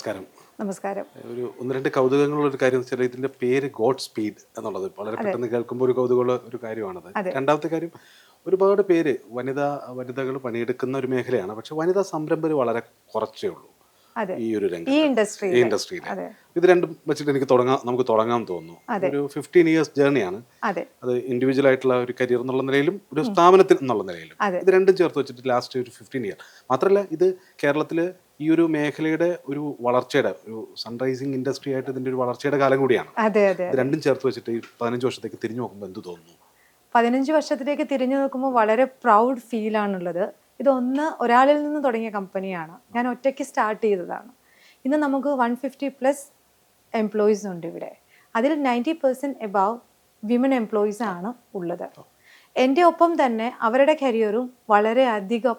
നമസ്കാരം. നമസ്കാരം. ഒരു ഒന്ന് രണ്ട് കൗതുകങ്ങളുള്ള ഒരു കാര്യം വെച്ചാൽ ഇതിന്റെ പേര് ഗോഡ് സ്പീഡ് എന്നുള്ളത് വളരെ പെട്ടെന്ന് കേൾക്കുമ്പോൾ ഒരു കൗതുകമുള്ള ഒരു കാര്യമാണത്. രണ്ടാമത്തെ കാര്യം ഒരുപാട് പേര് വനിതാ വനിതകൾ പണിയെടുക്കുന്ന ഒരു മേഖലയാണ്. പക്ഷെ വനിതാ സംരംഭർ വളരെ കുറച്ചേ ഉള്ളൂ. ഈ ഒരു രംഗം ഈ ഇൻഡസ്ട്രിയിൽ ഇത് രണ്ടും വെച്ചിട്ട് എനിക്ക് തുടങ്ങാം നമുക്ക് തുടങ്ങാൻ തോന്നുന്നു. ഒരു ഫിഫ്റ്റീൻ ഇയേഴ്സ് ജേർണിയാണ് അതെ. അത് ഇൻഡിവിജ്വൽ ആയിട്ടുള്ള ഒരു കരിയർ എന്നുള്ള നിലയിലും ഒരു സ്ഥാപനത്തിൽ എന്നുള്ള നിലയിലും. ഇത് രണ്ടും ചേർത്ത് വെച്ചിട്ട് ലാസ്റ്റ് ഒരു ഫിഫ്റ്റീൻ ഇയർ മാത്രമല്ല ഇത് കേരളത്തിൽ ഈ ഒരു മേഖലയുടെ ഒരു വളർച്ചയുടെ ഒരു സൺറൈസിങ് ഇൻഡസ്ട്രി ആയിട്ട് ഇതിന്റെ ഒരു വളർച്ചയുടെ കാലം കൂടിയാണ്. അതെ അതെ ഇത് രണ്ടും ചേർത്ത് വെച്ചിട്ട് ഈ പതിനഞ്ച് വർഷത്തേക്ക് തിരിഞ്ഞു നോക്കുമ്പോൾ എന്ത് തോന്നുന്നു? പതിനഞ്ച് വർഷത്തിലേക്ക് തിരിഞ്ഞു നോക്കുമ്പോൾ വളരെ പ്രൗഡ് ഫീൽ ആണുള്ളത്. ഇതൊന്ന് ഒരാളിൽ നിന്ന് തുടങ്ങിയ കമ്പനിയാണ് ഞാൻ ഒറ്റയ്ക്ക് സ്റ്റാർട്ട് ചെയ്തതാണ്. ഇന്ന് നമുക്ക് വൺ ഫിഫ്റ്റി പ്ലസ് എംപ്ലോയീസ് ഉണ്ട് ഇവിടെ. അതിൽ ninety percent above women employees ആണ് ഉള്ളത്. എന്റെ ഒപ്പം തന്നെ അവരുടെ കരിയറും വളരെ അധികം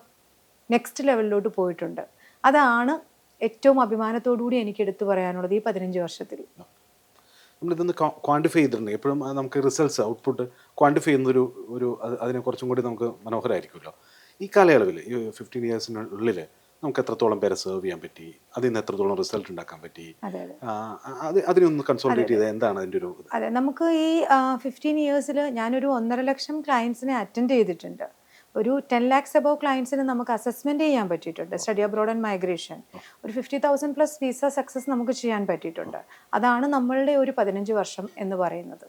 നെക്സ്റ്റ് ലെവലിലോട്ട് പോയിട്ടുണ്ട്. അതാണ് ഏറ്റവും അഭിമാനത്തോടുകൂടി എനിക്ക് എടുത്തു പറയാനുള്ളത് ഈ പതിനഞ്ച് വർഷത്തിൽ. നമ്മളിതൊന്ന് ക്വാണ്ടിഫൈ ചെയ്തിട്ടുണ്ട്. എപ്പോഴും നമുക്ക് റിസൾട്ട്സ് ഔട്ട്പുട്ട് ക്വാണ്ടിഫൈ ചെയ്യുന്നൊരു ഒരു അത് അതിനെ കുറച്ചും കൂടി നമുക്ക് മനോഹരമായിരിക്കുമല്ലോ ഈ കാലയളവിൽ ഈ ഫിഫ്റ്റീൻ ഇയേഴ്സിനുള്ളിൽ നമുക്ക് എത്രത്തോളം പേരെ സെർവ് ചെയ്യാൻ പറ്റി? അതിൽ നിന്ന് എത്രത്തോളം റിസൾട്ട് ഉണ്ടാക്കാൻ പറ്റി? അത് അതിനൊന്ന് കൺസോൾട്ടേറ്റ് ചെയ്ത് എന്താണ് അതിന്റെ ഒരു അതെ നമുക്ക് ഈ ഫിഫ്റ്റീൻ ഇയേഴ്സിൽ ഞാനൊരു ഒന്നര ലക്ഷം ക്ലയൻസിനെ അറ്റൻഡ് ചെയ്തിട്ടുണ്ട്. ഒരു ടെൻ ലാക്സ് അബവ് ക്ലയൻസിന് നമുക്ക് അസസ്മെന്റ് ചെയ്യാൻ പറ്റിയിട്ടുണ്ട്. സ്റ്റഡി അബ്രോഡ് ആൻഡ് മൈഗ്രേഷൻ ഒരു fifty thousand plus visa success നമുക്ക് ചെയ്യാൻ പറ്റിയിട്ടുണ്ട്. അതാണ് നമ്മളുടെ ഒരു പതിനഞ്ച് വർഷം എന്ന് പറയുന്നത്.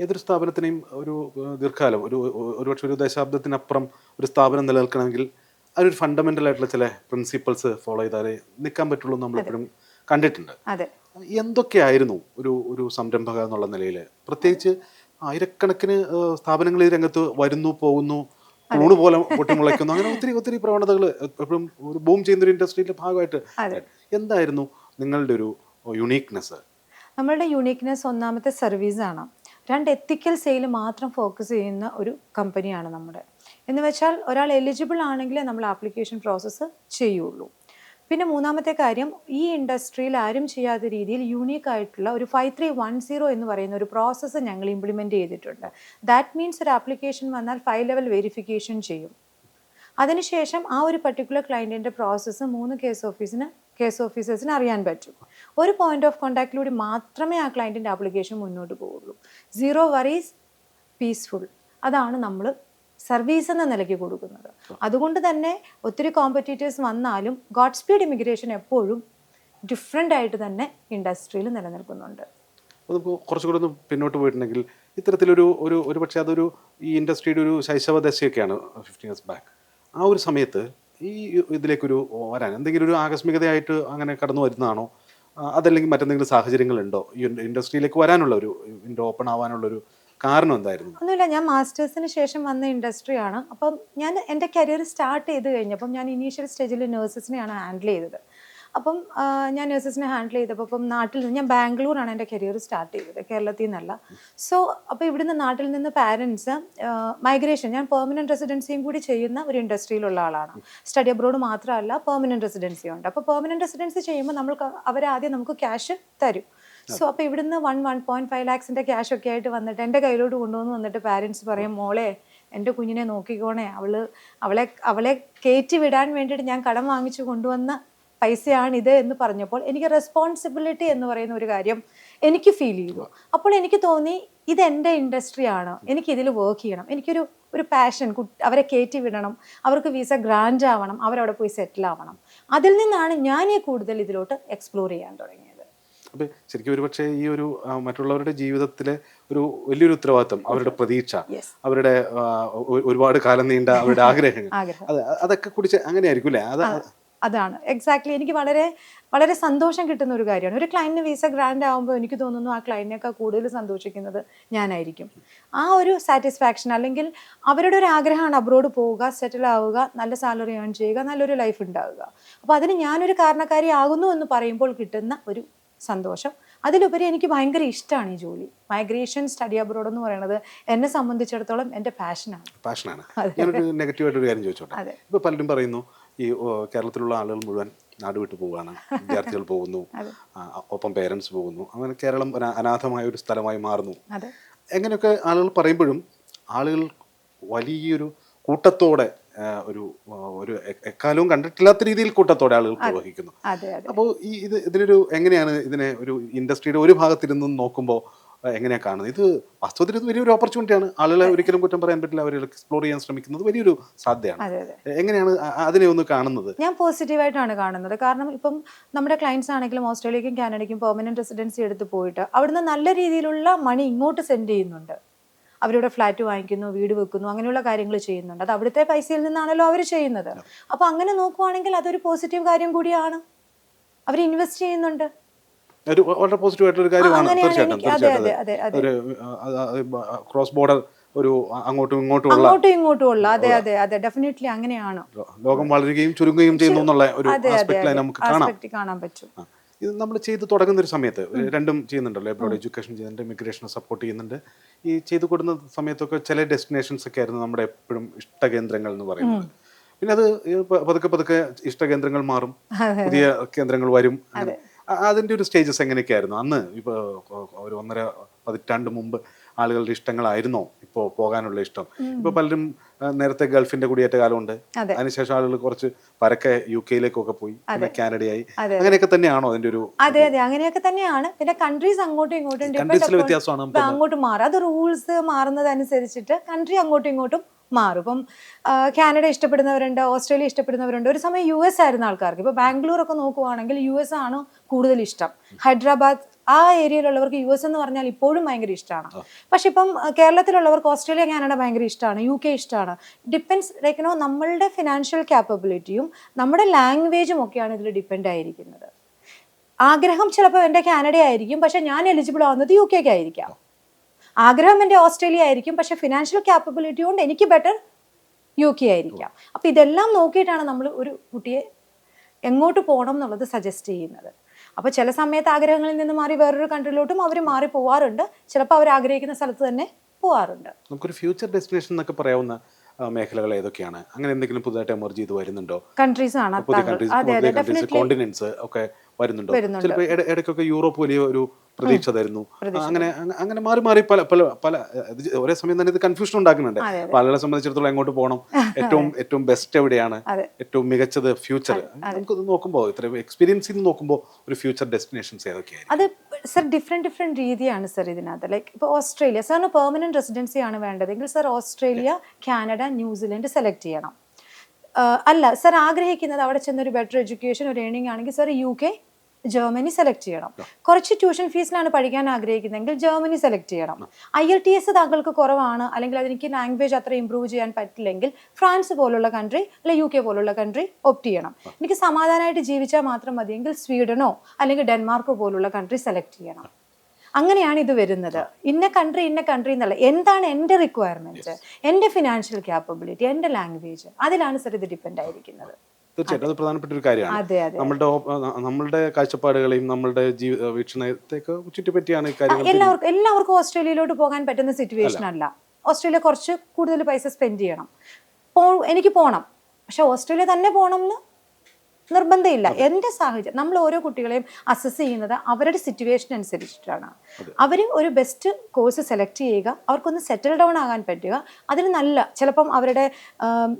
ഏതൊരു സ്ഥാപനത്തിനെയും ഒരു ദീർഘകാലം ഒരു ഒരു- ഒരുപക്ഷെ ഒരു ദശാബ്ദത്തിനപ്പുറം ഒരു സ്ഥാപനം നിലനിൽക്കണമെങ്കിൽ അതൊരു ഫണ്ടമെന്റൽ ആയിട്ടുള്ള ചില പ്രിൻസിപ്പിൾസ് ഫോളോ ചെയ്താലേ നിൽക്കാൻ പറ്റുള്ളൂ നമ്മൾ എപ്പോഴും കണ്ടിട്ടുണ്ട്. അതെ. എന്തൊക്കെയായിരുന്നു ഒരു ഒരു സംരംഭക എന്നുള്ള നിലയിൽ? പ്രത്യേകിച്ച് ആയിരക്കണക്കിന് സ്ഥാപനങ്ങൾ ഈ രംഗത്ത് വരുന്നു പോകുന്നു കൂണ് പോലെ പൊട്ടിമുളയ്ക്കുന്നു. അങ്ങനെ ഒത്തിരി ഒത്തിരി പ്രവണതകൾ എപ്പോഴും ഒരു ബൂം ചെയ്യുന്ന ഒരു ഇൻഡസ്ട്രിയുടെ ഭാഗമായിട്ട് എന്തായിരുന്നു നിങ്ങളുടെ ഒരു യുണീക്നെസ് നമ്മളുടെ യുണീക്നെസ് ഒന്നാമത്തെ സർവീസ് ആണ്. രണ്ട് എത്തിക്കൽ സെയിൽ മാത്രം ഫോക്കസ് ചെയ്യുന്ന ഒരു കമ്പനിയാണ് നമ്മുടെ. എന്ന് വെച്ചാൽ ഒരാൾ എലിജിബിൾ ആണെങ്കിൽ നമ്മൾ ആപ്ലിക്കേഷൻ പ്രോസസ്സ് ചെയ്യുള്ളൂ. പിന്നെ മൂന്നാമത്തെ കാര്യം ഈ ഇൻഡസ്ട്രിയിൽ ആരും ചെയ്യാത്ത രീതിയിൽ യൂണീക്ക് ആയിട്ടുള്ള ഒരു ഫൈവ് ത്രീ വൺ സീറോ എന്ന് പറയുന്ന ഒരു പ്രോസസ്സ് ഞങ്ങൾ ഇംപ്ലിമെന്റ് ചെയ്തിട്ടുണ്ട്. ദാറ്റ് മീൻസ് ഒരു ആപ്ലിക്കേഷൻ വന്നാൽ ഫൈവ് ലെവൽ വെരിഫിക്കേഷൻ ചെയ്യും. അതിനുശേഷം ആ ഒരു പർട്ടിക്കുലർ ക്ലയന്റിന്റെ പ്രോസസ്സ് മൂന്ന് കേസ് ഓഫീസിന് കേസ് ഓഫീസേഴ്സിന് അറിയാൻ പറ്റും. ഒരു പോയിന്റ് ഓഫ് കോണ്ടാക്റ്റിലൂടെ മാത്രമേ ആ ക്ലയന്റിന്റെ ആപ്ലിക്കേഷൻ മുന്നോട്ട് പോവുള്ളൂ. സീറോ വറീസ് പീസ്ഫുൾ അതാണ് നമ്മൾ സർവീസ് എന്ന നിലയ്ക്ക് കൊടുക്കുന്നത്. അതുകൊണ്ട് തന്നെ ഒത്തിരി കോമ്പറ്റീറ്റേഴ്സ് വന്നാലും ഗോഡ് സ്പീഡ് ഇമിഗ്രേഷൻ എപ്പോഴും ഡിഫറെന്റ് ആയിട്ട് തന്നെ ഇൻഡസ്ട്രിയിൽ നിലനിൽക്കുന്നുണ്ട്. നമുക്ക് കുറച്ചുകൂടെ ഒന്ന് പിന്നോട്ട് പോയിട്ടുണ്ടെങ്കിൽ ഇത്തരത്തിലൊരു ഒരു ഒരു പക്ഷേ അതൊരു ഈ ഇൻഡസ്ട്രിയുടെ ഒരു ശൈശവ ദശയൊക്കെയാണ് ഫിഫ്റ്റീൻ ഇയേഴ്സ് ബാക്ക് ആ ഒരു സമയത്ത് ഈ ഇതിലേക്കൊരു വരാൻ എന്തെങ്കിലും ഒരു ആകസ്മികതയായിട്ട് അങ്ങനെ കടന്നു വരുന്നതാണോ? അതല്ലെങ്കിൽ മറ്റെന്തെങ്കിലും സാഹചര്യങ്ങളുണ്ടോ? ഈ ഇൻഡസ്ട്രിയിലേക്ക് വരാനുള്ള ഒരു വിൻഡോ ഓപ്പൺ ആവാനുള്ള ഒരു കാരണം എന്തായിരുന്നു? ഒന്നുമില്ല ഞാൻ മാസ്റ്റേഴ്സിന് ശേഷം വന്ന ഇൻഡസ്ട്രി ആണ്. അപ്പം ഞാൻ എന്റെ കരിയർ സ്റ്റാർട്ട് ചെയ്ത് കഴിഞ്ഞപ്പം ഞാൻ ഇനീഷ്യൽ സ്റ്റേജിൽ നേഴ്സസിനെയാണ് ഹാൻഡിൽ ചെയ്തത്. അപ്പം ഞാൻ നേഴ്സസിനെ ഹാൻഡിൽ ചെയ്തപ്പോൾ അപ്പം നാട്ടിൽ നിന്ന് ഞാൻ ബാംഗ്ലൂരാണ് എന്റെ കരിയർ സ്റ്റാർട്ട് ചെയ്തത് കേരളത്തിൽ നിന്നല്ല. സോ അപ്പോൾ ഇവിടുന്ന് നാട്ടിൽ നിന്ന് പാരൻസ് മൈഗ്രേഷൻ ഞാൻ പെർമനന്റ് റെസിഡൻസിയും കൂടി ചെയ്യുന്ന ഒരു ഇൻഡസ്ട്രിയിലുള്ള ആളാണ്. സ്റ്റഡി അബ്രോഡ് മാത്രമല്ല പെർമനന്റ് റെസിഡൻസി ഉണ്ട്. അപ്പോൾ പെർമനന്റ് റെസിഡൻസി ചെയ്യുമ്പോൾ നമ്മൾക്ക് അവരാദ്യം നമുക്ക് ക്യാഷ് തരും. സോ അപ്പോൾ ഇവിടുന്ന് വൺ വൺ പോയിന്റ് ഫൈവ് ലാക്സിന്റെ ക്യാഷ് ഒക്കെ ആയിട്ട് വന്നിട്ട് എന്റെ കയ്യിലോട്ട് കൊണ്ടുവന്ന് വന്നിട്ട് പാരൻസ് പറയും മോളെ എന്റെ കുഞ്ഞിനെ നോക്കിക്കോണേ. അവൾ അവളെ അവളെ കയറ്റി വിടാൻ വേണ്ടിയിട്ട് ഞാൻ കടം വാങ്ങിച്ചു കൊണ്ടുവന്ന പൈസയാണിത് എന്ന് പറഞ്ഞപ്പോൾ എനിക്ക് റെസ്പോൺസിബിലിറ്റി എന്ന് പറയുന്ന ഒരു കാര്യം എനിക്ക് ഫീൽ ചെയ്തു. അപ്പോൾ എനിക്ക് തോന്നി ഇത് എന്റെ ഇൻഡസ്ട്രിയാണ് എനിക്ക് ഇതിൽ വർക്ക് ചെയ്യണം. എനിക്കൊരു ഒരു പാഷൻ അവരെ കയറ്റി വിടണം. അവർക്ക് വിസ ഗ്രാൻഡ് ആവണം. അവരവിടെ പോയി സെറ്റിൽ ആവണം. അതിൽ നിന്നാണ് ഞാൻ കൂടുതൽ ഇതിലോട്ട് എക്സ്പ്ലോർ ചെയ്യാൻ തുടങ്ങിയത്. അപ്പം ശരിക്കും ഒരു പക്ഷേ ഈ ഒരു മറ്റുള്ളവരുടെ ജീവിതത്തിലെ ഒരു വലിയൊരു ഉത്തരവാദിത്തം അവരുടെ പ്രതീക്ഷ അവരുടെ ഒരുപാട് കാലം നീണ്ട അവരുടെ ആഗ്രഹങ്ങൾ. ആഗ്രഹം. അത് അതൊക്കെ കുടിച്ച് അങ്ങനെയായിരിക്കും അല്ലേ? അത് അതാണ്. എക്സാക്ട്ലി എനിക്ക് വളരെ വളരെ സന്തോഷം കിട്ടുന്ന ഒരു കാര്യമാണ്. ഒരു ക്ലയന്റിന് വിസ ഗ്രാൻഡ് ആകുമ്പോൾ എനിക്ക് തോന്നുന്നു ആ ക്ലയന്റിനൊക്കെ കൂടുതൽ സന്തോഷിക്കുന്നത് ഞാനായിരിക്കും. ആ ഒരു സാറ്റിസ്ഫാക്ഷൻ അല്ലെങ്കിൽ അവരുടെ ഒരു ആഗ്രഹമാണ് അബ്രോഡ് പോവുക സെറ്റിൽ ആവുക നല്ല സാലറി ഏൺ ചെയ്യുക നല്ലൊരു ലൈഫ് ഉണ്ടാവുക. അപ്പോൾ അതിന് ഞാനൊരു കാരണക്കാരി ആകുന്നു എന്ന് പറയുമ്പോൾ കിട്ടുന്ന ഒരു സന്തോഷം. അതിലുപരി എനിക്ക് ഭയങ്കര ഇഷ്ടമാണ് ഈ ജോലി. മൈഗ്രേഷൻ സ്റ്റഡി അബ്രോഡ് എന്ന് പറയുന്നത് എന്നെ സംബന്ധിച്ചിടത്തോളം എന്റെ പാഷനാണ് പാഷനാണ് ഞാനൊരു നെഗറ്റീവായിട്ടൊരു കാര്യം ചോദിച്ചോട്ടെ? ഇപ്പോൾ പലരും പറയുന്നു ഈ കേരളത്തിലുള്ള ആളുകൾ മുഴുവൻ നാട് വിട്ടു പോവുകയാണ്. വിദ്യാർത്ഥികൾ പോകുന്നു. ഒപ്പം പേരൻസ് പോകുന്നു. അങ്ങനെ കേരളം ഒരു അനാഥമായ ഒരു സ്ഥലമായി മാറുന്നു. എങ്ങനെയൊക്കെ ആളുകൾ പറയുമ്പോഴും ആളുകൾ വലിയൊരു കൂട്ടത്തോടെ ഒരു ഒരു എക്കാലവും കണ്ടിട്ടില്ലാത്ത രീതിയിൽ കൂട്ടത്തോടെ ആളുകൾ പ്രവഹിക്കുന്നു. അപ്പോൾ ഈ ഇത് ഇതിനൊരു എങ്ങനെയാണ് ഇതിനെ ഒരു ഇൻഡസ്ട്രിയുടെ ഒരു ഭാഗത്തിരുന്ന് നോക്കുമ്പോൾ എങ്ങനെയാണ് കാണുന്നത്? ഇത് വാസ്തവത്തിൽ ഇത് വലിയൊരു ഓപ്പർച്യൂണിറ്റിയാണ്. ആളുകളെ ഒരിക്കലും കുറ്റം പറയാൻ പറ്റില്ല. അവർ എക്സ്പ്ലോർ ചെയ്യാൻ ശ്രമിക്കുന്നത് വലിയൊരു സാധ്യതയാണ്. എങ്ങനെയാണ് അതിനെ ഒന്ന് കാണുന്നത്? ഞാൻ പോസിറ്റീവായിട്ടാണ് കാണുന്നത്. കാരണം ഇപ്പം നമ്മുടെ ക്ലയൻസ് ആണെങ്കിലും ഓസ്ട്രേലിയക്കും കാനഡയ്ക്കും പെർമനന്റ് റെസിഡൻസി എടുത്ത് പോയിട്ട് അവിടുന്ന് നല്ല രീതിയിലുള്ള മണി ഇങ്ങോട്ട് സെൻഡ് ചെയ്യുന്നുണ്ട്. അവരുടെ ഫ്ലാറ്റ് വാങ്ങിക്കുന്നു വീട് വെക്കുന്നു അങ്ങനെയുള്ള കാര്യങ്ങൾ ചെയ്യുന്നുണ്ട്. അത് അവിടുത്തെ പൈസയിൽ നിന്നാണല്ലോ അവർ ചെയ്യുന്നത്. അപ്പോൾ അങ്ങനെ നോക്കുവാണെങ്കിൽ അതൊരു പോസിറ്റീവ് കാര്യം കൂടിയാണ്. അവർ ഇൻവെസ്റ്റ് ചെയ്യുന്നുണ്ട്. ഒരു വളരെ പോസിറ്റീവ് ആയിട്ടുള്ള ഒരു കാര്യമാണ്. തീർച്ചയായിട്ടും തീർച്ചയായിട്ടും ഒരു ക്രോസ് ബോർഡർ ഒരു അങ്ങോട്ടും ഇങ്ങോട്ടും അങ്ങോട്ടും ഇങ്ങോട്ടും ഉള്ള അതെ അതെ അതെ ഡെഫിനറ്റ്ലി അങ്ങനെയാണ്. ലോകം വളരുകയും ചുരുങ്ങുകയും ചെയ്യുന്നു എന്നുള്ള ഒരു ആസ്പെക്റ്റിലായി നമുക്ക് കാണാൻ പറ്റും. ഇത് നമ്മൾ ചെയ്ത് തുടങ്ങുന്ന ഒരു സമയത്ത് രണ്ടും ചെയ്യുന്നുണ്ടല്ലോ എബ്രോഡ് എഡ്യൂക്കേഷൻ ചെയ്യുന്നുണ്ട് ഇമിഗ്രേഷനെ സപ്പോർട്ട് ചെയ്യുന്നുണ്ട്. ഈ ചെയ്തു കൊടുക്കുന്ന സമയത്തൊക്കെ ചില ഡെസ്റ്റിനേഷൻസ് ഒക്കെ ആയിരുന്നു നമ്മുടെ എപ്പോഴും ഇഷ്ട കേന്ദ്രങ്ങൾ എന്ന് പറയുന്നത്. പിന്നെ അത് പതുക്കെ പതുക്കെ ഇഷ്ട കേന്ദ്രങ്ങൾ മാറും പുതിയ കേന്ദ്രങ്ങൾ വരും. അതിന്റെ അതിന്റെ ഒരു സ്റ്റേജസ് എങ്ങനെയൊക്കെയായിരുന്നു? അന്ന് ഇപ്പോൾ ഒരു ഒന്നര പതിറ്റാണ്ട് മുമ്പ് ആളുകളുടെ ഇഷ്ടങ്ങളായിരുന്നോ? ഇപ്പോൾ പോകാനുള്ള ഇഷ്ടം. ഇപ്പോൾ പലരും നേരത്തെ ഗൾഫിന്റെ കുടിയേറ്റ കാലമുണ്ട്. അതെ. അതിനുശേഷം ആളുകൾ കുറച്ച് പരക്കെ യു കെയിലേക്കൊക്കെ പോയി. പിന്നെ കാനഡയായി. അങ്ങനെയൊക്കെ തന്നെയാണോ അതിന്റെ ഒരു അതെ അതെ. അങ്ങനെയൊക്കെ തന്നെയാണ്. പിന്നെ കൺട്രീസ് അങ്ങോട്ടും ഇങ്ങോട്ടും അങ്ങോട്ട് മാറും. അത് റൂൾസ് മാറുന്നതനുസരിച്ചിട്ട് കൺട്രി അങ്ങോട്ടും ഇങ്ങോട്ടും മാറും. ഇപ്പം കാനഡ ഇഷ്ടപ്പെടുന്നവരുണ്ട് ഓസ്ട്രേലിയ ഇഷ്ടപ്പെടുന്നവരുണ്ട്. ഒരു സമയം യു എസ് ആയിരുന്ന ആൾക്കാർക്ക്. ഇപ്പോൾ ബാംഗ്ലൂർ ഒക്കെ നോക്കുവാണെങ്കിൽ യു എസ് ആണ് കൂടുതൽ ഇഷ്ടം. ഹൈദരാബാദ് ആ ഏരിയയിലുള്ളവർക്ക് യു എസ് എന്ന് പറഞ്ഞാൽ ഇപ്പോഴും ഭയങ്കര ഇഷ്ടമാണ്. പക്ഷെ ഇപ്പം കേരളത്തിലുള്ളവർക്ക് ഓസ്ട്രേലിയ കാനഡ ഭയങ്കര ഇഷ്ടമാണ്. യു കെ ഇഷ്ടമാണ്. ഡിപ്പെൻസ് ലൈക്ക് നോ നമ്മളുടെ ഫിനാൻഷ്യൽ ക്യാപ്പബിലിറ്റിയും നമ്മുടെ ലാംഗ്വേജും ഒക്കെയാണ് ഇതിൽ ഡിപ്പെൻഡ് ആയിരിക്കുന്നത്. ആഗ്രഹം ചിലപ്പോൾ എന്റെ കാനഡ ആയിരിക്കും പക്ഷെ ഞാൻ എലിജിബിൾ ആവുന്നത് യു കെക്ക് ആയിരിക്കാം ആഗ്രഹം എന്റെ ഓസ്ട്രേലിയ ആയിരിക്കും പക്ഷേ ഫിനാൻഷ്യൽ ക്യാപ്പബിലിറ്റി കൊണ്ട് എനിക്ക് ബെറ്റർ യു കെ ആയിരിക്കാം. അപ്പം ഇതെല്ലാം നോക്കിയിട്ടാണ് നമ്മൾ ഒരു കുട്ടിയെ എങ്ങോട്ട് പോകണം എന്നുള്ളത് സജസ്റ്റ് ചെയ്യുന്നത്. അപ്പോൾ ചില സമയത്ത് ആഗ്രഹങ്ങളിൽ നിന്ന് മാറി വേറൊരു കൺട്രിയിലോട്ടും അവർ മാറി പോവാറുണ്ട്. ചിലപ്പോൾ അവർ ആഗ്രഹിക്കുന്ന സ്ഥലത്ത് തന്നെ പോവാറുണ്ട്. നമുക്കൊരു ഫ്യൂച്ചർ ഡെസ്റ്റിനേഷൻ എന്നൊക്കെ പറയാവുന്ന മേഖലകൾ ഏതൊക്കെയാണ്? അങ്ങനെ എന്തെങ്കിലും പുതുതായിട്ട് എമർജ് ചെയ്ത് വരുന്നുണ്ടോ? കൺട്രീസ് ആണ് പുതിയ കൺട്രീസ് കോണ്ടിനെന്റ്സ് ഒക്കെ വരുന്നുണ്ടോ? ചിലപ്പോൾ ഇടയ്ക്കൊക്കെ യൂറോപ്പ് വലിയ ഒരു പ്രതീക്ഷ തരുന്നു. അങ്ങനെ അങ്ങനെ മാറി മാറി പല പല പല ഒരേ സമയം തന്നെ ഇത് കൺഫ്യൂഷൻ ഉണ്ടാക്കുന്നുണ്ട്. പലരെ സംബന്ധിച്ചിടത്തോളം എങ്ങോട്ട് പോകണം ഏറ്റവും ഏറ്റവും ബെസ്റ്റ് എവിടെയാണ്? ഏറ്റവും മികച്ചത് ഫ്യൂച്ചർ നമുക്കത് നോക്കുമ്പോൾ ഇത്ര എക്സ്പീരിയൻസ് നോക്കുമ്പോൾ ഒരു ഫ്യൂച്ചർ ഡെസ്റ്റിനേഷൻസ് ഏതൊക്കെയായിരിക്കും അത് സർ ഡിഫറെന്റ് ഡിഫറെന്റ് രീതിയാണ് സർ ഇതിനകത്ത്. ലൈക്ക് ഇപ്പോൾ ഓസ്ട്രേലിയ സാറിന് പെർമനന്റ് റെസിഡൻസി ആണ് വേണ്ടതെങ്കിൽ sir Australia Canada New Zealand select ചെയ്യണം. അല്ല സർ ആഗ്രഹിക്കുന്നത് അവിടെ ചെന്നൊരു ബെറ്റർ എഡ്യൂക്കേഷൻ ഒരു ഏണിംഗ് ആണെങ്കിൽ sir U K Germany select ചെയ്യണം. കുറച്ച് ട്യൂഷൻ ഫീസിലാണ് പഠിക്കാൻ ആഗ്രഹിക്കുന്നതെങ്കിൽ ജർമ്മനി സെലക്ട് ചെയ്യണം. ഐ എൽ ടി എസ് താങ്കൾക്ക് കുറവാണ് അല്ലെങ്കിൽ അതെനിക്ക് ലാംഗ്വേജ് അത്ര ഇമ്പ്രൂവ് ചെയ്യാൻ പറ്റില്ലെങ്കിൽ ഫ്രാൻസ് പോലുള്ള കൺട്രി അല്ലെ യു കെ പോലുള്ള കൺട്രി ഒപ്റ്റ് ചെയ്യണം. എനിക്ക് സമാധാനമായിട്ട് ജീവിച്ചാൽ മാത്രം മതിയെങ്കിൽ സ്വീഡനോ അല്ലെങ്കിൽ ഡെൻമാർക്കോ പോലുള്ള കൺട്രി സെലക്ട് ചെയ്യണം. അങ്ങനെയാണ് ഇത് വരുന്നത്. ഇന്ന കൺട്രി ഇന്ന കൺട്രി എന്നല്ല. എന്താണ് എന്റെ റിക്വയർമെന്റ് എന്റെ ഫിനാൻഷ്യൽ ക്യാപ്പബിലിറ്റി എന്റെ ലാംഗ്വേജ് അതിലാണ് സർ ഇത് ഡിപ്പെൻഡ് ആയിരിക്കുന്നത്. തീർച്ചയായിട്ടും. അത് പ്രധാനപ്പെട്ട ഒരു കാര്യമാണ്. നമ്മളുടെ നമ്മളുടെ കാഴ്ചപ്പാടുകളെയും നമ്മളുടെ ജീവിത വീക്ഷണത്തെയൊക്കെ ചുറ്റിപ്പറ്റിയാണ് ഈ കാര്യങ്ങൾ എല്ലാവർക്കും എല്ലാവർക്കും ഓസ്ട്രേലിയയിലോട്ട് പോകാൻ പറ്റുന്ന സിറ്റുവേഷൻ അല്ല. ഓസ്ട്രേലിയ കുറച്ച് കൂടുതൽ പൈസ സ്പെൻഡ് ചെയ്യണം. എനിക്ക് പോകണം പക്ഷെ ഓസ്ട്രേലിയ തന്നെ പോകണം എന്ന് നിർബന്ധമില്ല എന്റെ സാഹചര്യം നമ്മൾ ഓരോ കുട്ടികളെയും അസസ് ചെയ്യുന്നത് അവരുടെ സിറ്റുവേഷൻ അനുസരിച്ചിട്ടാണ്. അവർ ഒരു ബെസ്റ്റ് കോഴ്സ് സെലക്ട് ചെയ്യുക അവർക്കൊന്ന് സെറ്റിൽ ഡൗൺ ആകാൻ പറ്റുക. അതിന് നല്ല ചിലപ്പം അവരുടെ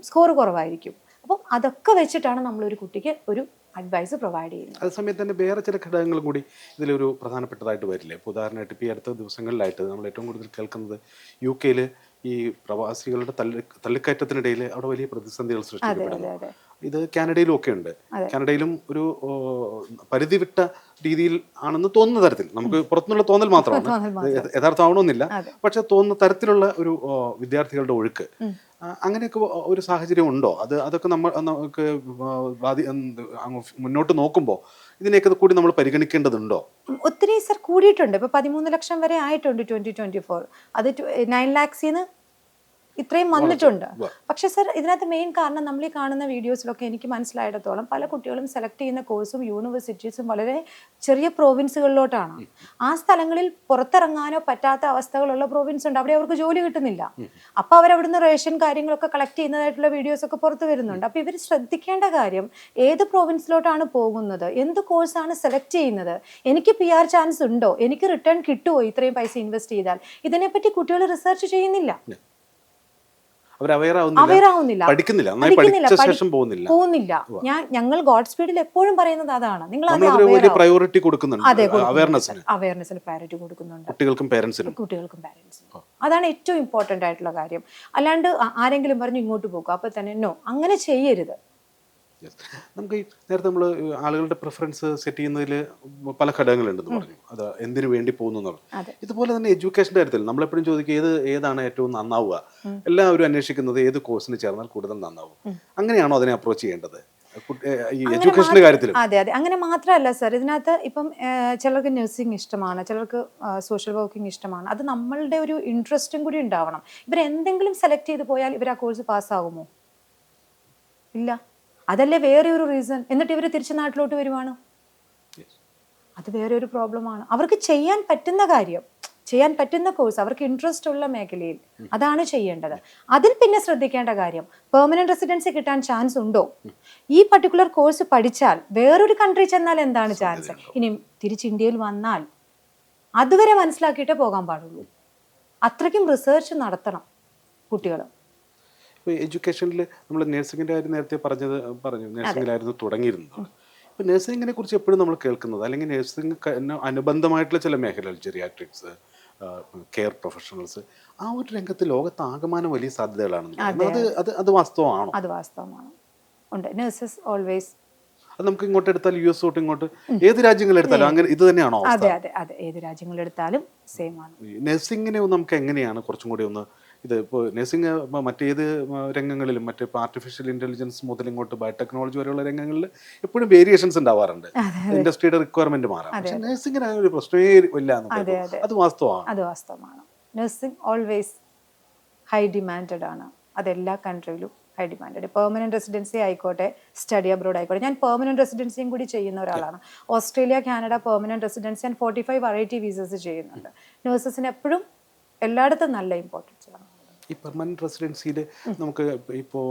സ്കോർ കുറവായിരിക്കും. അപ്പം അതൊക്കെ വെച്ചിട്ടാണ് നമ്മളൊരു കുട്ടിക്ക് ഒരു അഡ്വൈസ് പ്രൊവൈഡ് ചെയ്യുന്നത്. അതേസമയത്ത് തന്നെ വേറെ ചില ഘടകങ്ങളും കൂടി ഇതിലൊരു പ്രധാനപ്പെട്ടതായിട്ട് വരില്ലേ? ഇപ്പോൾ ഉദാഹരണമായിട്ട് ഇപ്പോൾ ഈ അടുത്ത ദിവസങ്ങളിലായിട്ട് നമ്മൾ ഏറ്റവും കൂടുതൽ കേൾക്കുന്നത് യു കെയിൽ ഈ പ്രവാസികളുടെ തള്ളി തള്ളിക്കയറ്റത്തിനിടയിൽ അവിടെ വലിയ പ്രതിസന്ധികൾ സൃഷ്ടിക്കപ്പെടുന്നു. ഇത് കാനഡയിലും ഒക്കെ ഉണ്ട്. കാനഡയിലും ഒരു പരിധി വിട്ട രീതിയിൽ ആണെന്ന് തോന്നുന്ന തരത്തിൽ. നമുക്ക് പുറത്തുനിന്നുള്ള തോന്നൽ മാത്രമാണ്. യഥാർത്ഥമാവണമെന്നില്ല. പക്ഷെ തോന്നുന്ന തരത്തിലുള്ള ഒരു വിദ്യാർത്ഥികളുടെ ഒഴുക്ക് അങ്ങനെയൊക്കെ ഒരു സാഹചര്യം ഉണ്ടോ? അത് അതൊക്കെ നമ്മൾ നമുക്ക് മുന്നോട്ട് നോക്കുമ്പോൾ ഇതിനെയൊക്കെ കൂടി നമ്മൾ പരിഗണിക്കേണ്ടതുണ്ടോ? ഒത്തിരി സർ കൂടിയിട്ടുണ്ട്. ഇപ്പൊ പതിമൂന്ന് ലക്ഷം വരെ ആയിട്ടുണ്ട് ട്വന്റി ട്വന്റി ഫോർ. അത് നയൻ ലാക്സിന്ന് ഇത്രയും വന്നിട്ടുണ്ട്. പക്ഷെ സർ ഇതിനകത്ത് മെയിൻ കാരണം നമ്മൾ ഈ കാണുന്ന വീഡിയോസിലൊക്കെ എനിക്ക് മനസ്സിലായിടത്തോളം പല കുട്ടികളും സെലക്ട് ചെയ്യുന്ന കോഴ്സും യൂണിവേഴ്സിറ്റീസും വളരെ ചെറിയ പ്രോവിൻസുകളിലോട്ടാണ് ആ സ്ഥലങ്ങളിൽ പുറത്തിറങ്ങാനോ പറ്റാത്ത അവസ്ഥകളുള്ള പ്രോവിൻസ് ഉണ്ട്. അവിടെ അവർക്ക് ജോലി കിട്ടുന്നില്ല. അപ്പൊ അവരവിടുന്ന് റേഷൻ കാര്യങ്ങളൊക്കെ കളക്ട് ചെയ്യുന്നതായിട്ടുള്ള വീഡിയോസ് ഒക്കെ പുറത്ത് വരുന്നുണ്ട്. അപ്പൊ ഇവർ ശ്രദ്ധിക്കേണ്ട കാര്യം ഏത് പ്രോവിൻസിലോട്ടാണ് പോകുന്നത്? എന്ത് കോഴ്സാണ് സെലക്ട് ചെയ്യുന്നത്? എനിക്ക് പി ആർ ചാൻസ് ഉണ്ടോ? എനിക്ക് റിട്ടേൺ കിട്ടുമോ ഇത്രയും പൈസ ഇൻവെസ്റ്റ് ചെയ്താൽ? ഇതിനെപ്പറ്റി കുട്ടികൾ റിസർച്ച് ചെയ്യുന്നില്ല. ആവുന്നില്ല പഠിക്കുന്നില്ല. പഠിച്ച ശേഷം പോകുന്നില്ല. പോകുന്നില്ല. ഞാൻ ഞങ്ങൾ ഗോഡ് സ്പീഡിൽ എപ്പോഴും പറയുന്നത് അതാണ്. നിങ്ങൾ പ്രയോറിറ്റി കൊടുക്കുന്നുണ്ട്. അവയർനെസ്സിന് അവയർനെസ്സിന് പാരറ്റി കൊടുക്കുന്നുണ്ട്. കുട്ടികൾക്കും പേരൻസിനും കുട്ടികൾക്കും പേരൻസിനും അതാണ് ഏറ്റവും ഇമ്പോർട്ടന്റ് ആയിട്ടുള്ള കാര്യം. അല്ലാണ്ട് ആരെങ്കിലും പറഞ്ഞു ഇങ്ങോട്ട് പോകുക അപ്പൊ തന്നെ നോ അങ്ങനെ ചെയ്യരുത്. Yes. നമുക്ക് ഈ നേരത്തെ നമ്മൾ ആളുകളുടെ പ്രിഫറൻസ് സെറ്റ് ചെയ്യുന്നതിൽ പല ഘടകങ്ങളുണ്ടെന്ന് പറഞ്ഞു. അത് എന്തിനു വേണ്ടി പോകുന്നു എന്നുള്ളത്. ഇതുപോലെ തന്നെ എഡ്യൂക്കേഷന്റെ കാര്യത്തിൽ നമ്മളെപ്പോഴും ചോദിക്കുക ഏത് ഏതാണ് ഏറ്റവും നന്നാവുക? എല്ലാവരും അന്വേഷിക്കുന്നത് ഏത് കോഴ്സിന് ചേർന്നാൽ കൂടുതൽ നന്നാവും. അങ്ങനെയാണോ അതിനെ അപ്രോച്ച് ചെയ്യേണ്ടത്? എഡ്യൂക്കേഷന്റെ കാര്യത്തിൽ അതെ അതെ. അങ്ങനെ മാത്രമല്ല സർ ഇതിനകത്ത് ഇപ്പം ചിലർക്ക് നഴ്സിംഗ് ഇഷ്ടമാണ് ചിലർക്ക് സോഷ്യൽ വർക്കിംഗ് ഇഷ്ടമാണ്. അത് നമ്മളുടെ ഒരു ഇൻട്രസ്റ്റും കൂടി ഉണ്ടാവണം. ഇവർ എന്തെങ്കിലും സെലക്ട് ചെയ്ത് പോയാൽ ഇവർ ആ കോഴ്സ് പാസ്സാകുമോ ഇല്ല. അതല്ലേ വേറെ ഒരു റീസൺ എന്നിട്ട് ഇവർ തിരിച്ച് നാട്ടിലോട്ട് വരുവാണ്? അത് വേറെ ഒരു പ്രോബ്ലമാണ് അവർക്ക് ചെയ്യാൻ പറ്റുന്ന കാര്യം ചെയ്യാൻ പറ്റുന്ന കോഴ്സ് അവർക്ക് ഇൻട്രസ്റ്റ് ഉള്ള മേഖലയിൽ അതാണ് ചെയ്യേണ്ടത്. അതിൽ പിന്നെ ശ്രദ്ധിക്കേണ്ട കാര്യം പെർമനന്റ് റെസിഡൻസി കിട്ടാൻ ചാൻസ് ഉണ്ടോ? ഈ പർട്ടിക്കുലർ കോഴ്സ് പഠിച്ചാൽ വേറൊരു കൺട്രി ചെന്നാൽ എന്താണ് ചാൻസ് ഇനി തിരിച്ച് ഇന്ത്യയിൽ വന്നാൽ അതുവരെ മനസ്സിലാക്കിയിട്ടേ പോകാൻ പാടുള്ളൂ. അത്രയ്ക്കും റിസർച്ച് നടത്തണം കുട്ടികൾ ഇപ്പോൾ എഡ്യൂക്കേഷനിൽ നമ്മൾ നഴ്സിംഗിന്റെ കാര്യം നേരത്തെ പറഞ്ഞത് പറഞ്ഞു. നഴ്സിംഗിലായിരുന്നു തുടങ്ങിയിരുന്നത്. ഇപ്പോൾ നഴ്സിംഗിനെ കുറിച്ച് എപ്പോഴും നമ്മൾ കേൾക്കുന്നത് അല്ലെങ്കിൽ നഴ്സിംഗ് അനുബന്ധമായിട്ടുള്ള ചില മേഖലകൾ ജെറിയാട്രിക്സ് കെയർ പ്രൊഫഷണൽസ് ആ ഒരു രംഗത്ത് ലോകത്ത് ആകമാനം വലിയ സാധ്യതകളാണെന്ന് അത്. അത് അത് വാസ്തവമാണോ? അത് വാസ്തവമാണ്. ഉണ്ട്. നഴ്സസ് ഓൾവേസ് അത് നമുക്ക് ഇങ്ങോട്ട് എടുത്താൽ യു എസ് തൊട്ട് ഇങ്ങോട്ട് ഏത് രാജ്യങ്ങളെടുത്താലും അങ്ങനെ ഇത് തന്നെയാണോ അതെ അതെ അതെ. ഏത് രാജ്യങ്ങളെടുത്താലും സെയിം ആണ്. നഴ്സിംഗിനെ നമുക്ക് എങ്ങനെയാണ് കുറച്ചും കൂടി ഒന്ന് ഇത് ഇപ്പോൾ നഴ്സിംഗ് മറ്റേത് രംഗങ്ങളിലും മറ്റേ ഇപ്പോൾ ആർട്ടിഫിഷ്യൽ ഇന്റലിജൻസ് മുതൽ ഇങ്ങോട്ട് ബയോടെക്നോളജി വരെയുള്ള രംഗങ്ങളിൽ എപ്പോഴും വേരിയേഷൻസ് ഉണ്ടാവാറുണ്ട്. ഇൻഡസ്ട്രിയുടെ റിക്വയർമെന്റ് മാറാം. പക്ഷെ നഴ്സിംഗിന് അങ്ങനെ ഒരു പ്രശ്നമേ ഇല്ല അത് വാസ്തവമാണ്. അത് വാസ്തവമാണ്. നഴ്സിംഗ് ഓൾവേസ് ഹൈ ഡിമാൻഡഡ് ആണ്. അതെല്ലാ കൺട്രിയിലും ഹൈ ഡിമാൻഡഡ് പെർമനന്റ് റെസിഡൻസി ആയിക്കോട്ടെ സ്റ്റഡി അബ്രോഡ് ആയിക്കോട്ടെ. ഞാൻ പെർമനന്റ് റെസിഡൻസിയും കൂടി ചെയ്യുന്ന ഒരാളാണ്. Australia Canada permanent residency and forty five variety visas ചെയ്യുന്നുണ്ട് നഴ്സസിന് എപ്പോഴും എല്ലായിടത്തും നല്ല ഇമ്പോർട്ടൻസ് ആണ് ഈ പെർമനന്റ് റെസിഡൻസിയിൽ നമുക്ക് ഇപ്പോൾ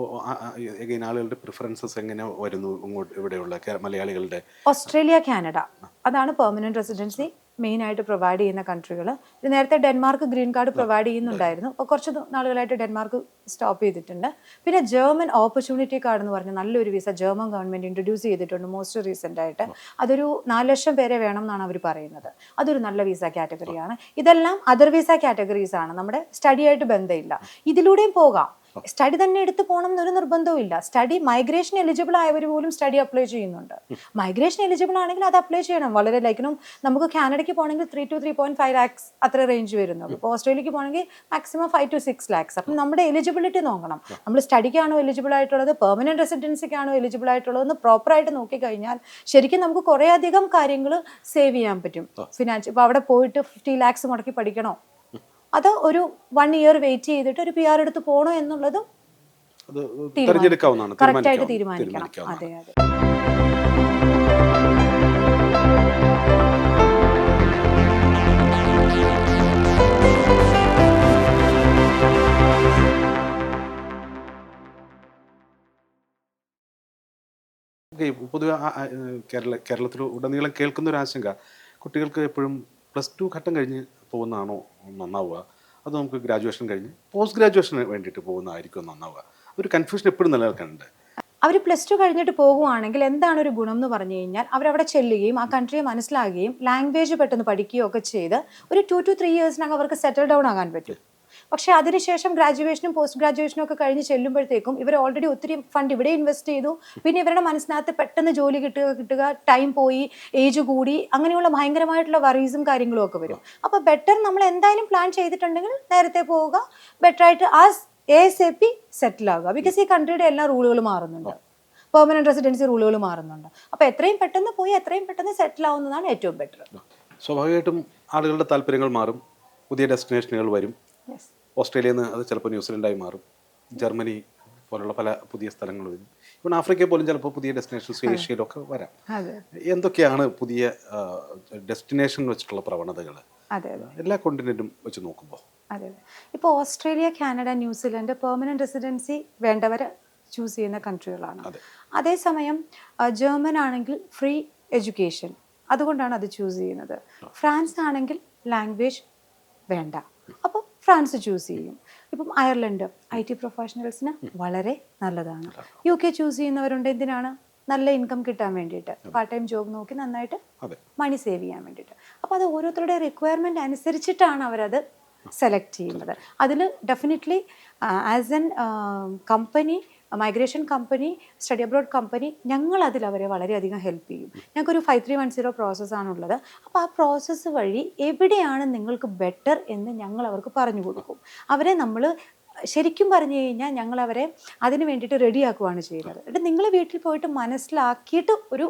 എഗൈൻ ആളുകളുടെ പ്രിഫറൻസസ് എങ്ങനെ വരുന്നു ഇങ്ങോട്ട് ഇവിടെയുള്ള മലയാളികളുടെ? Australia Canada. അതാണ് പെർമനന്റ് റെസിഡൻസി മെയിൻ ആയിട്ട് പ്രൊവൈഡ് ചെയ്യുന്ന കൺട്രികൾ നേരത്തെ ഡെൻമാർക്ക് ഗ്രീൻ കാർഡ് പ്രൊവൈഡ് ചെയ്യുന്നുണ്ടായിരുന്നു. അപ്പോൾ കുറച്ച് നാളുകളായിട്ട് ഡെൻമാർക്ക് സ്റ്റോപ്പ് ചെയ്തിട്ടുണ്ട്. പിന്നെ ജർമ്മൻ ഓപ്പർച്യൂണിറ്റി കാർഡ് എന്ന് പറഞ്ഞ നല്ലൊരു വിസ ജർമ്മൻ ഗവൺമെന്റ് ഇൻട്രൊഡ്യൂസ് ചെയ്തിട്ടുണ്ട് മോസ്റ്റ് റീസെന്റ് ആയിട്ട്. അതൊരു നാല് ലക്ഷം പേരെ വേണം എന്നാണ് അവർ പറയുന്നത്. അതൊരു നല്ല വിസ കാറ്റഗറിയാണ് ഇതെല്ലാം അതർ വിസ കാറ്റഗറീസ് ആണ്. നമ്മുടെ സ്റ്റഡി ആയിട്ട് ബന്ധമില്ല. ഇതിലൂടെയും പോകാം. സ്റ്റഡി തന്നെ എടുത്ത് പോകണം എന്നൊരു നിർബന്ധവും ഇല്ല. സ്റ്റഡി മൈഗ്രേഷൻ എലിജിബിൾ ആയവർ പോലും സ്റ്റഡി അപ്ലൈ ചെയ്യുന്നുണ്ട്. മൈഗ്രേഷൻ എലിജിബിൾ ആണെങ്കിൽ അത് അപ്ലൈ ചെയ്യണം. വളരെ ലൈക്കിനും നമുക്ക് കാനഡയ്ക്ക് പോകണമെങ്കിൽ three to three point five lakhs അത്ര റേഞ്ച് വരുന്നുള്ളൂ. ഇപ്പോൾ ഓസ്ട്രേലിയക്ക് പോകണമെങ്കിൽ maximum five to six lakhs അപ്പം നമ്മുടെ എലിജിബിലിറ്റി നോക്കണം. നമ്മൾ സ്റ്റഡിക്കാണോ എലിജിബിൾ ആയിട്ടുള്ളത്? പെർമനന്റ് റെസിഡൻസിക്കാണോ എലിജിബിൾ ആയിട്ടുള്ളത്? എന്ന് പ്രോപ്പറായിട്ട് നോക്കിക്കഴിഞ്ഞാൽ ശരിക്കും നമുക്ക് കുറേ അധികം കാര്യങ്ങൾ സേവ് ചെയ്യാൻ പറ്റും. ഫിനാൻഷ്യൽ ഇപ്പോൾ അവിടെ പോയിട്ട് ഫിഫ്റ്റി ലാക്സ് മുടക്കി പഠിക്കണോ? അത് ഒരു വൺ ഇയർ വെയിറ്റ് ചെയ്തിട്ട് ഒരു പി ആർ എടുത്ത് പോണോ എന്നുള്ളതും അത് തിരഞ്ഞെടുക്കാവുന്നതാണ്. കറക്റ്റ് ആയിട്ട് തീരുമാനിക്കണം. അതെ അതെ. പൊതുവെ കേരള കേരളത്തിൽ ഉടനീളം കേൾക്കുന്ന ഒരു ആശങ്ക കുട്ടികൾക്ക് എപ്പോഴും പ്ലസ് ടു ഘട്ടം കഴിഞ്ഞ് പോകുന്നതാണോ നന്നാവുക? അത് നമുക്ക് ഗ്രാജുവേഷൻ കഴിഞ്ഞ് പോസ്റ്റ് ഗ്രാജുവേഷന് വേണ്ടിയിട്ട് പോകുന്നതായിരിക്കും നന്നാവുക. ഒരു കൺഫ്യൂഷൻ എപ്പോഴും നിലനിൽക്കുന്നുണ്ട് അവർ പ്ലസ് ടു കഴിഞ്ഞിട്ട് പോകുവാണെങ്കിൽ എന്താണ് ഒരു ഗുണം എന്ന് പറഞ്ഞു കഴിഞ്ഞാൽ അവരവിടെ ചെല്ലുകയും ആ കൺട്രിയെ മനസ്സിലാകുകയും ലാംഗ്വേജ് പെട്ടെന്ന് പഠിക്കുകയും ഒക്കെ ചെയ്ത് ഒരു ടു ടു ത്രീ ഇയേഴ്സിനകം അവർക്ക് സെറ്റിൽ ഡൗൺ ആകാൻ പറ്റും. പക്ഷേ അതിനുശേഷം ഗ്രാജുവേഷനും പോസ്റ്റ് ഗ്രാജുവേഷനും ഒക്കെ കഴിഞ്ഞ് ചെല്ലുമ്പോഴത്തേക്കും ഇവർ ഓൾറെഡി ഒത്തിരി ഫണ്ട് ഇവിടെ ഇൻവെസ്റ്റ് ചെയ്തു. പിന്നെ ഇവരുടെ മനസ്സിനകത്ത് പെട്ടെന്ന് ജോലി കിട്ടുക കിട്ടുക ടൈം പോയി ഏജ് കൂടി അങ്ങനെയുള്ള ഭയങ്കരമായിട്ടുള്ള വറീസും കാര്യങ്ങളും ഒക്കെ വരും. അപ്പോൾ ബെറ്റർ നമ്മൾ എന്തായാലും പ്ലാൻ ചെയ്തിട്ടുണ്ടെങ്കിൽ നേരത്തെ പോവുക ബെറ്റർ ആയിട്ട് ആ A S A P settle ആകുക ബിക്കോസ് ഈ കൺട്രിയുടെ എല്ലാ റൂളുകളും മാറുന്നുണ്ട്. പെർമനന്റ് റെസിഡൻസി റൂളുകൾ മാറുന്നുണ്ട്. അപ്പോൾ എത്രയും പെട്ടെന്ന് പോയി എത്രയും പെട്ടെന്ന് സെറ്റിൽ ആവുന്നതാണ് ഏറ്റവും ബെറ്റർ സ്വാഭാവികമായിട്ടും ആളുകളുടെ താല്പര്യങ്ങൾ മാറും. പുതിയ ഡെസ്റ്റിനേഷനുകൾ വരും. ഓസ്ട്രേലിയയിൽ നിന്ന് അത് ചിലപ്പോൾ ന്യൂസിലൻഡായി മാറും. ജർമ്മനി പോലുള്ള പല പുതിയ സ്ഥലങ്ങളും ഇപ്പോൾ ആഫ്രിക്കയിൽ പോലും ചിലപ്പോൾ പുതിയ ഡെസ്റ്റിനേഷൻസ് ഏഷ്യയിലൊക്കെ വരാം. എന്തൊക്കെയാണ് പുതിയ ഡെസ്റ്റിനേഷൻ വെച്ചിട്ടുള്ള പ്രവണതകൾ? അതെ അതെ. എല്ലാ കോണ്ടിനും വെച്ച് നോക്കുമ്പോൾ. അതെ അതെ. ഇപ്പോൾ Australia Canada New Zealand permanent residency വേണ്ടവർ ചൂസ് ചെയ്യുന്ന കൺട്രികളാണ് അതേസമയം ജർമ്മൻ ആണെങ്കിൽ ഫ്രീ എഡ്യൂക്കേഷൻ അതുകൊണ്ടാണ് അത് ചൂസ് ചെയ്യുന്നത്. ഫ്രാൻസ് ആണെങ്കിൽ ലാംഗ്വേജ് വേണ്ട. അപ്പോൾ ഫ്രാൻസ് ചൂസ് ചെയ്യും. ഇപ്പം അയർലൻഡ് ഐ ടി പ്രൊഫഷണൽസിന് വളരെ നല്ലതാണ്. യു കെ ചൂസ് ചെയ്യുന്നവരുണ്ട് എന്തിനാണ്? നല്ല ഇൻകം കിട്ടാൻ വേണ്ടിയിട്ട്. പാർട്ട് ടൈം ജോബ് നോക്കി നന്നായിട്ട് മണി സേവ് ചെയ്യാൻ വേണ്ടിയിട്ട്. അപ്പോൾ അത് ഓരോരുത്തരുടെ റിക്വയർമെന്റ് അനുസരിച്ചിട്ടാണ് അവരത് സെലക്ട് ചെയ്യുന്നത്. അതിൽ definitely as an company migration company study abroad company ഞങ്ങൾ അതിൽ അവരെ വളരെയധികം ഹെൽപ്പ് ചെയ്യും. ഞങ്ങൾക്കൊരു ഫൈവ് ത്രീ വൺ സീറോ പ്രോസസ്സാണുള്ളത് അപ്പോൾ ആ പ്രോസസ്സ് വഴി എവിടെയാണ് നിങ്ങൾക്ക് ബെറ്റർ എന്ന് ഞങ്ങൾ അവർക്ക് പറഞ്ഞു കൊടുക്കും. അവരെ നമ്മൾ ശരിക്കും പറഞ്ഞു കഴിഞ്ഞാൽ ഞങ്ങൾ അവരെ അതിന് വേണ്ടിയിട്ട് റെഡിയാക്കുകയാണ് ചെയ്യുന്നത്. എന്നിട്ട് നിങ്ങൾ വീട്ടിൽ പോയിട്ട് മനസ്സിലാക്കിയിട്ട് ഒരു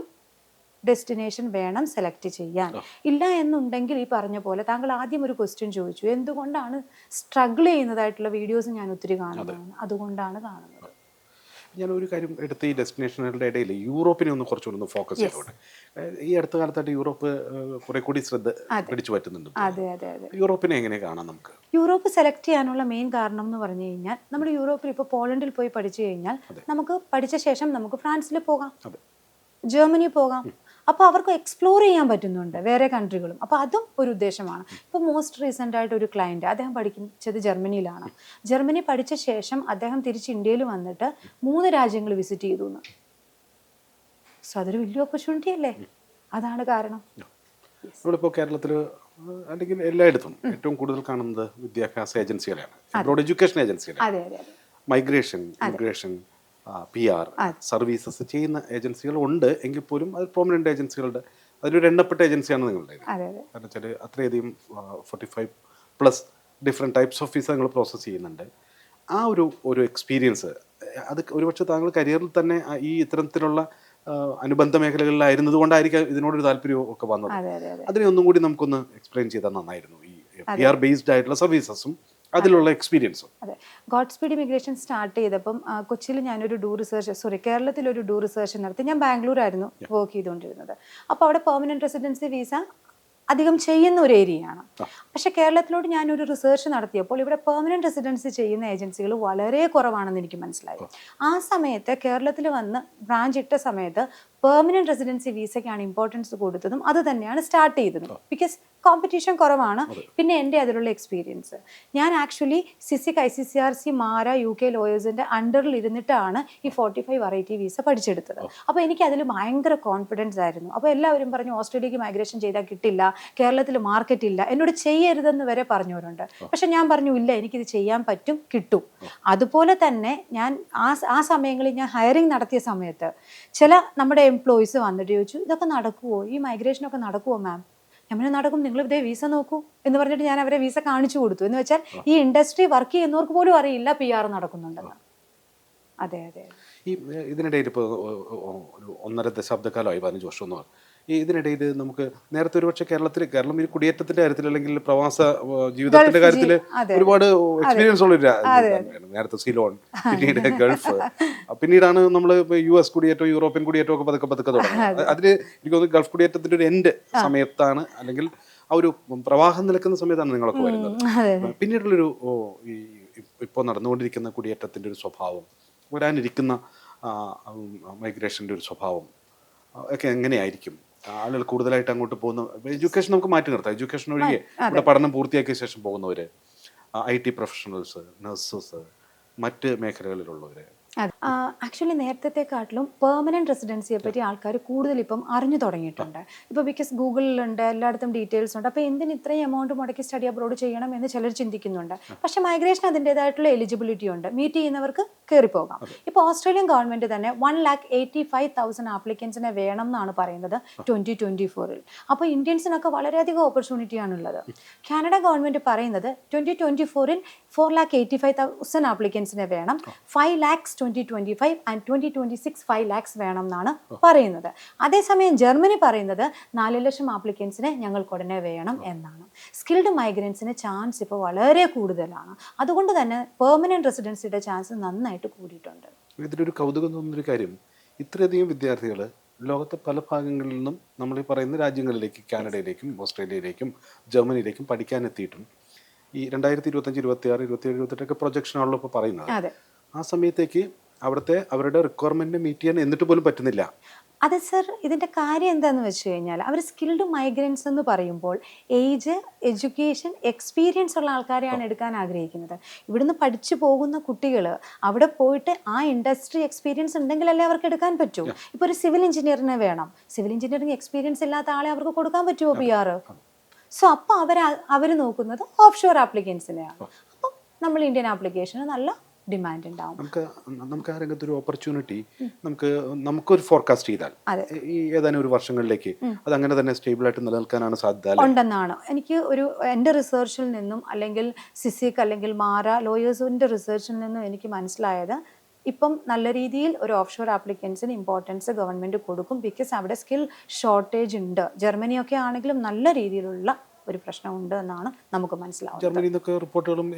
ഡെസ്റ്റിനേഷൻ വേണം സെലക്ട് ചെയ്യാൻ. ഇല്ല എന്നുണ്ടെങ്കിൽ ഈ പറഞ്ഞ പോലെ താങ്കൾ ആദ്യം ഒരു ക്വസ്റ്റ്യൻ ചോദിച്ചു. എന്തുകൊണ്ടാണ് സ്ട്രഗിൾ ചെയ്യുന്നതായിട്ടുള്ള വീഡിയോസ് ഞാൻ ഒത്തിരി കാണുന്നതാണ്? അതുകൊണ്ടാണ് കാണുന്നത്. ഞാൻ ഒരു കാര്യം എടുത്ത് ഈ ഡെസ്റ്റിനേഷനുകളുടെ ഇടയിൽ യൂറോപ്പിനെ ഒന്ന് കുറച്ചുകൂടി ഒന്ന് ഫോക്കസ് ചെയ്തോട്ടെ. ഈ അടുത്ത കാലത്തായിട്ട് യൂറോപ്പ് കുറെ കൂടി ശ്രദ്ധ പിടിച്ചു പറ്റുന്നുണ്ട്. അതെ അതെ അതെ. യൂറോപ്പിനെ എങ്ങനെ കാണാം നമുക്ക്? യൂറോപ്പ് സെലക്ട് ചെയ്യാനുള്ള മെയിൻ കാരണം എന്ന് പറഞ്ഞു കഴിഞ്ഞാൽ നമ്മൾ യൂറോപ്പിൽ ഇപ്പോൾ പോളണ്ടിൽ പോയി പഠിച്ചു കഴിഞ്ഞാൽ നമുക്ക് പഠിച്ച ശേഷം നമുക്ക് ഫ്രാൻസിൽ പോകാം. ജർമ്മനി പോകാം. അപ്പോൾ അവർക്ക് എക്സ്പ്ലോർ ചെയ്യാൻ പറ്റുന്നുണ്ട് വേറെ കൺട്രികളും അപ്പോൾ അതും ഒരു ഉദ്ദേശമാണ്. ഇപ്പോൾ മോസ്റ്റ് റീസെന്റ് ആയിട്ട് ഒരു ക്ലയന്റ് അദ്ദേഹം പഠിച്ചത് ജർമ്മനിയിലാണ്. ജർമ്മനി പഠിച്ച ശേഷം അദ്ദേഹം തിരിച്ച് ഇന്ത്യയിൽ വന്നിട്ട് മൂന്ന് രാജ്യങ്ങൾ വിസിറ്റ് ചെയ്തു എന്ന് സോ അതൊരു വലിയ ഓപ്പർച്യൂണിറ്റി അല്ലേ? അതാണ് കാരണം. നമ്മളിപ്പോൾ കേരളത്തിൽ അല്ലെങ്കിൽ എല്ലായിടത്തും ഏറ്റവും കൂടുതൽ കാണുന്നത് വിദ്യാഭ്യാസ ഏജൻസികളാണ് abroad education ഏജൻസികളാണ് migration immigration P R services ചെയ്യുന്ന ഏജൻസികൾ ഉണ്ട്. എങ്കിൽ പോലും അത് പ്രോമിനന്റ് ഏജൻസികളുടെ അതിലൊരു എണ്ണപ്പെട്ട ഏജൻസിയാണ് നിങ്ങളുടെ കാരണം വെച്ചാൽ അത്രയധികം forty five plus different types of visa നിങ്ങൾ പ്രോസസ്സ് ചെയ്യുന്നുണ്ട്. ആ ഒരു ഒരു എക്സ്പീരിയൻസ് അത് ഒരുപക്ഷെ താങ്കൾ കരിയറിൽ തന്നെ ഈ ഇത്തരത്തിലുള്ള അനുബന്ധ മേഖലകളിലായിരുന്നത് കൊണ്ടായിരിക്കാം ഇതിനോടൊരു താല്പര്യം ഒക്കെ വന്നത്. അതെ അതെ അതെ. അതിനെ ഒന്നും കൂടി നമുക്കൊന്ന് എക്സ്പ്ലെയിൻ ചെയ്താൽ നന്നായിരുന്നു. ഈ പി ആർ ബേസ്ഡ് ആയിട്ടുള്ള സർവീസസും അതിലുള്ള എക്സ്പീരിയൻസ് അതെ. ഗോഡ് സ്പീഡ് ഇമിഗ്രേഷൻ സ്റ്റാർട്ട് ചെയ്തപ്പം കൊച്ചിയിൽ ഞാനൊരു ഡൂ റിസർച്ച് സോറി കേരളത്തിൽ ഒരു ഡൂ റിസർച്ച് നടത്തി. ഞാൻ ബാംഗ്ലൂർ ആയിരുന്നു വർക്ക് ചെയ്തുകൊണ്ടിരുന്നത്. അപ്പോൾ അവിടെ പെർമനന്റ് റെസിഡൻസി വിസ അധികം ചെയ്യുന്ന ഒരു ഏരിയയാണ് പക്ഷേ കേരളത്തിലോട്ട് ഞാനൊരു റിസർച്ച് നടത്തിയപ്പോൾ ഇവിടെ പെർമനന്റ് റെസിഡൻസി ചെയ്യുന്ന ഏജൻസികൾ വളരെ കുറവാണെന്ന് എനിക്ക് മനസ്സിലായി. ആ. സമയത്ത് കേരളത്തിൽ വന്ന് ബ്രാഞ്ച് ഇട്ട സമയത്ത് പെർമനന്റ് റെസിഡൻസി വിസയ്ക്കാണ് ഇമ്പോർട്ടൻസ് കൊടുത്തതും അത് തന്നെയാണ് സ്റ്റാർട്ട് ചെയ്തതും. ബിക്കോസ് കോമ്പറ്റീഷൻ കുറവാണ്. പിന്നെ എന്റെ അതിലുള്ള എക്സ്പീരിയൻസ് ഞാൻ actually സിസിക് I C C R C Mara U K ലോയേഴ്സിന്റെ അണ്ടറിൽ ഇരുന്നിട്ടാണ് ഈ ഫോർട്ടി ഫൈവ് വെറൈറ്റി വിസ പഠിച്ചെടുത്തത്. അപ്പോൾ എനിക്ക് അതിൽ ഭയങ്കര കോൺഫിഡൻസ് ആയിരുന്നു. അപ്പോൾ എല്ലാവരും പറഞ്ഞു ഓസ്ട്രേലിയക്ക് മൈഗ്രേഷൻ ചെയ്താൽ കിട്ടില്ല കേരളത്തിൽ മാർക്കറ്റ് ഇല്ല. എന്നോട് ചെയ്യരുതെന്ന് വരെ പറഞ്ഞവരുണ്ട്. പക്ഷെ ഞാൻ പറഞ്ഞു ഇല്ല എനിക്കിത് ചെയ്യാൻ പറ്റും കിട്ടും. അതുപോലെ തന്നെ ഞാൻ ആ ആ സമയങ്ങളിൽ ഞാൻ ഹയറിംഗ് നടത്തിയ സമയത്ത് ചില നമ്മുടെ എംപ്ലോയീസ് വന്നിട്ട് ചോദിച്ചു ഇതൊക്കെ നടക്കുമോ ഈ മൈഗ്രേഷനൊക്കെ നടക്കുമോ മാം പറഞ്ഞു, നടക്കും. നിങ്ങൾ ഇതേ വിസ നോക്കൂ. എന്ന് പറഞ്ഞിട്ട് ഞാൻ അവരെ വിസ കാണിച്ചു കൊടുത്തു. എന്ന് വെച്ചാൽ ഈ ഇൻഡസ്ട്രി വർക്ക് ചെയ്യുന്നവർക്ക് പോലും അറിയില്ല പി ആർ നടക്കുന്നുണ്ടെന്ന്. അതെ അതെ ഈ ഇതിനിടയിൽ ഇപ്പോൾ ഒരു ഒന്നര ദശാബ്ദക്കാലമായി പതിനഞ്ച് വർഷം എന്ന് പറഞ്ഞു. ഈ ഇതിനിടയിൽ നമുക്ക് നേരത്തെ ഒരുപക്ഷെ കേരളത്തിൽ കേരളം ഈ കുടിയേറ്റത്തിന്റെ കാര്യത്തിൽ അല്ലെങ്കിൽ പ്രവാസ ജീവിതത്തിന്റെ കാര്യത്തിൽ ഒരുപാട് എക്സ്പീരിയൻസ് ഉള്ള. നേരത്തെ സിലോൺ പിന്നീട് ഗൾഫ്. പിന്നീടാണ് നമ്മൾ യു എസ് കുടിയേറ്റവും യൂറോപ്യൻ കുടിയേറ്റവും ഒക്കെ പതുക്കെ പതുക്കെ തുടങ്ങുന്നത്. അതിന് എനിക്ക് തോന്നുന്നു ഗൾഫ് കുടിയേറ്റത്തിന്റെ ഒരു എൻഡ് സമയത്താണ് അല്ലെങ്കിൽ ആ ഒരു പ്രവാഹം നിൽക്കുന്ന സമയത്താണ് നിങ്ങളൊക്കെ വരുന്നത്. പിന്നീടുള്ളൊരു ഈ ഇപ്പോൾ നടന്നുകൊണ്ടിരിക്കുന്ന കുടിയേറ്റത്തിന്റെ ഒരു സ്വഭാവം വരാനിരിക്കുന്ന മൈഗ്രേഷന്റെ ഒരു സ്വഭാവം ഒക്കെ എങ്ങനെയായിരിക്കും? ആളുകൾ കൂടുതലായിട്ട് അങ്ങോട്ട് പോകുന്ന. എഡ്യൂക്കേഷൻ നമുക്ക് മാറ്റി നിർത്താം. എഡ്യൂക്കേഷൻ ഒഴികെ ഇവിടെ പഠനം പൂർത്തിയാക്കിയ ശേഷം പോകുന്നവര് ഐ ടി പ്രൊഫഷണൽസ് നഴ്സസ് മറ്റ് മേഖലകളിലുള്ളവർ ആക്ച്വലി നേരത്തെക്കാട്ടിലും പെർമനന്റ് റെസിഡൻസിയെ പറ്റി ആൾക്കാർ കൂടുതൽ ഇപ്പം അറിഞ്ഞു തുടങ്ങിയിട്ടുണ്ട്. ഇപ്പോൾ ബിക്കോസ് ഗൂഗിളിലുണ്ട് എല്ലായിടത്തും ഡീറ്റെയിൽസ് ഉണ്ട്. അപ്പോൾ എന്തിന് ഇത്രയും എമൗണ്ട് മുടക്കി സ്റ്റഡി അബ്രോഡ് ചെയ്യണം എന്ന് ചിലർ ചിന്തിക്കുന്നുണ്ട്. പക്ഷേ മൈഗ്രേഷൻ അതിന്റെതായിട്ടുള്ള എലിജിബിലിറ്റി ഉണ്ട്. മീറ്റ് ചെയ്യുന്നവർക്ക് കയറിപ്പോകാം ഇപ്പോൾ ഓസ്ട്രേലിയൻ ഗവൺമെന്റ് തന്നെ one lakh eighty five thousand ആപ്ലിക്കൻസിനെ വേണം എന്നാണ് പറയുന്നത് ട്വന്റി ട്വന്റി ഫോറിൽ അപ്പോൾ ഇന്ത്യൻസിനൊക്കെ വളരെയധികം ഓപ്പർച്യൂണിറ്റി ആണുള്ളത്. കാനഡ ഗവൺമെന്റ് പറയുന്നത് ട്വന്റി ട്വന്റി ഫോറിൽ four lakh eighty five thousand ആപ്ലിക്കൻസിനെ വേണം five lakhs twenty twenty five and twenty twenty six five lakhs വേണം എന്നാണ് പറയുന്നത്. അതേസമയം ജർമ്മനി പറയുന്നത് നാല് ലക്ഷം ആപ്ലിക്കൻസിനെ ഞങ്ങൾക്ക് ഉടനെ വേണം എന്നാണ്. സ്കിൽഡ് മൈഗ്രൻസിന് ചാൻസ് ഇപ്പോൾ വളരെ കൂടുതലാണ്. അതുകൊണ്ട് തന്നെ പെർമനന്റ് റെസിഡൻസിയുടെ ചാൻസ് നന്നായിട്ട് കൂടിയിട്ടുണ്ട്. ഇതിലൊരു കൗതുകം തോന്നുന്നൊരു കാര്യം. ഇത്രയധികം വിദ്യാർത്ഥികൾ ലോകത്തെ പല ഭാഗങ്ങളിൽ നിന്നും നമ്മൾ ഈ പറയുന്ന രാജ്യങ്ങളിലേക്ക് കാനഡയിലേക്കും ഓസ്ട്രേലിയയിലേക്കും ജർമ്മനിയിലേക്കും പഠിക്കാൻ എത്തിയിട്ടും ഈ രണ്ടായിരത്തി ഇരുപത്തഞ്ച് ഇരുപത്തി ആറ് ഇരുപത്തി ഏഴ് ഇരുപത്തെട്ടൊക്കെ പ്രൊജക്ഷനാണല്ലോ ഇപ്പോൾ പറയുന്നത്. ആ സമയത്തേക്ക് അവിടുത്തെ അവരുടെ റിക്വയർമെന്റിനെ മീറ്റ് ചെയ്യാൻ എന്നിട്ട് പോലും പറ്റുന്നില്ല. അതെ സർ ഇതിന്റെ കാര്യം എന്താണെന്ന് വെച്ച് കഴിഞ്ഞാൽ അവർ സ്കിൽഡ് മൈഗ്രൻസ് എന്ന് പറയുമ്പോൾ ഏജ് എഡ്യൂക്കേഷൻ എക്സ്പീരിയൻസ് ഉള്ള ആൾക്കാരെയാണ് എടുക്കാൻ ആഗ്രഹിക്കുന്നത്. ഇവിടുന്ന് പഠിച്ചു പോകുന്ന കുട്ടികൾ അവിടെ പോയിട്ട് ആ ഇൻഡസ്ട്രി എക്സ്പീരിയൻസ് ഉണ്ടെങ്കിലല്ലേ അവർക്ക് എടുക്കാൻ പറ്റൂ. ഇപ്പോൾ ഒരു സിവിൽ എഞ്ചിനീയറിനെ വേണം. സിവിൽ എഞ്ചിനീയറിംഗ് എക്സ്പീരിയൻസ് ഇല്ലാത്ത ആളെ അവർക്ക് കൊടുക്കാൻ പറ്റുമോ പി ആർ സോ അപ്പോൾ അവർ അവർ നോക്കുന്നത് ഓഫ് ഷോർ ആപ്ലിക്കൻസിനെയാണ് അപ്പം നമ്മൾ ഇന്ത്യൻ ആപ്ലിക്കേഷന് നല്ല ഡിമാൻഡ് ഉണ്ടാവും. നമുക്ക് നമുക്ക് ആ രംഗത്ത് ഒരു ഓപ്പർച്യൂണിറ്റി നമുക്ക് നമുക്കൊരു ഫോർകാസ്റ്റ് ചെയ്താൽ ഈ ഏതാനും ഒരു വർഷങ്ങളിലേക്ക് അത് അങ്ങനെ തന്നെ സ്റ്റേബിൾ ആയിട്ട് നിലനിൽക്കാനാണ് സാധ്യത ഉണ്ടെന്നാണ്. എനിക്ക് ഒരു എന്റെ റിസർച്ചിൽ നിന്നും അല്ലെങ്കിൽ സിസിക് അല്ലെങ്കിൽ മാറ ലോയേഴ്സിന്റെ റിസർച്ചിൽ നിന്നും എനിക്ക് മനസ്സിലായത് ഇപ്പം നല്ല രീതിയിൽ ഒരു ഓഫ് ഷോർ ആപ്ലിക്കൻസിന് ഇമ്പോർട്ടൻസ് ഗവൺമെന്റ് കൊടുക്കും. ബിക്കോസ് അവിടെ സ്കിൽ ഷോർട്ടേജ് ഉണ്ട്. ജർമ്മനിയൊക്കെ ആണെങ്കിലും നല്ല രീതിയിലുള്ള ഒരു പ്രശ്നമുണ്ട് എന്നാണ് നമുക്ക് മനസ്സിലാവുന്നത്. ജർമ്മനിയിൽ നിന്നൊക്കെ റിപ്പോർട്ടുകളും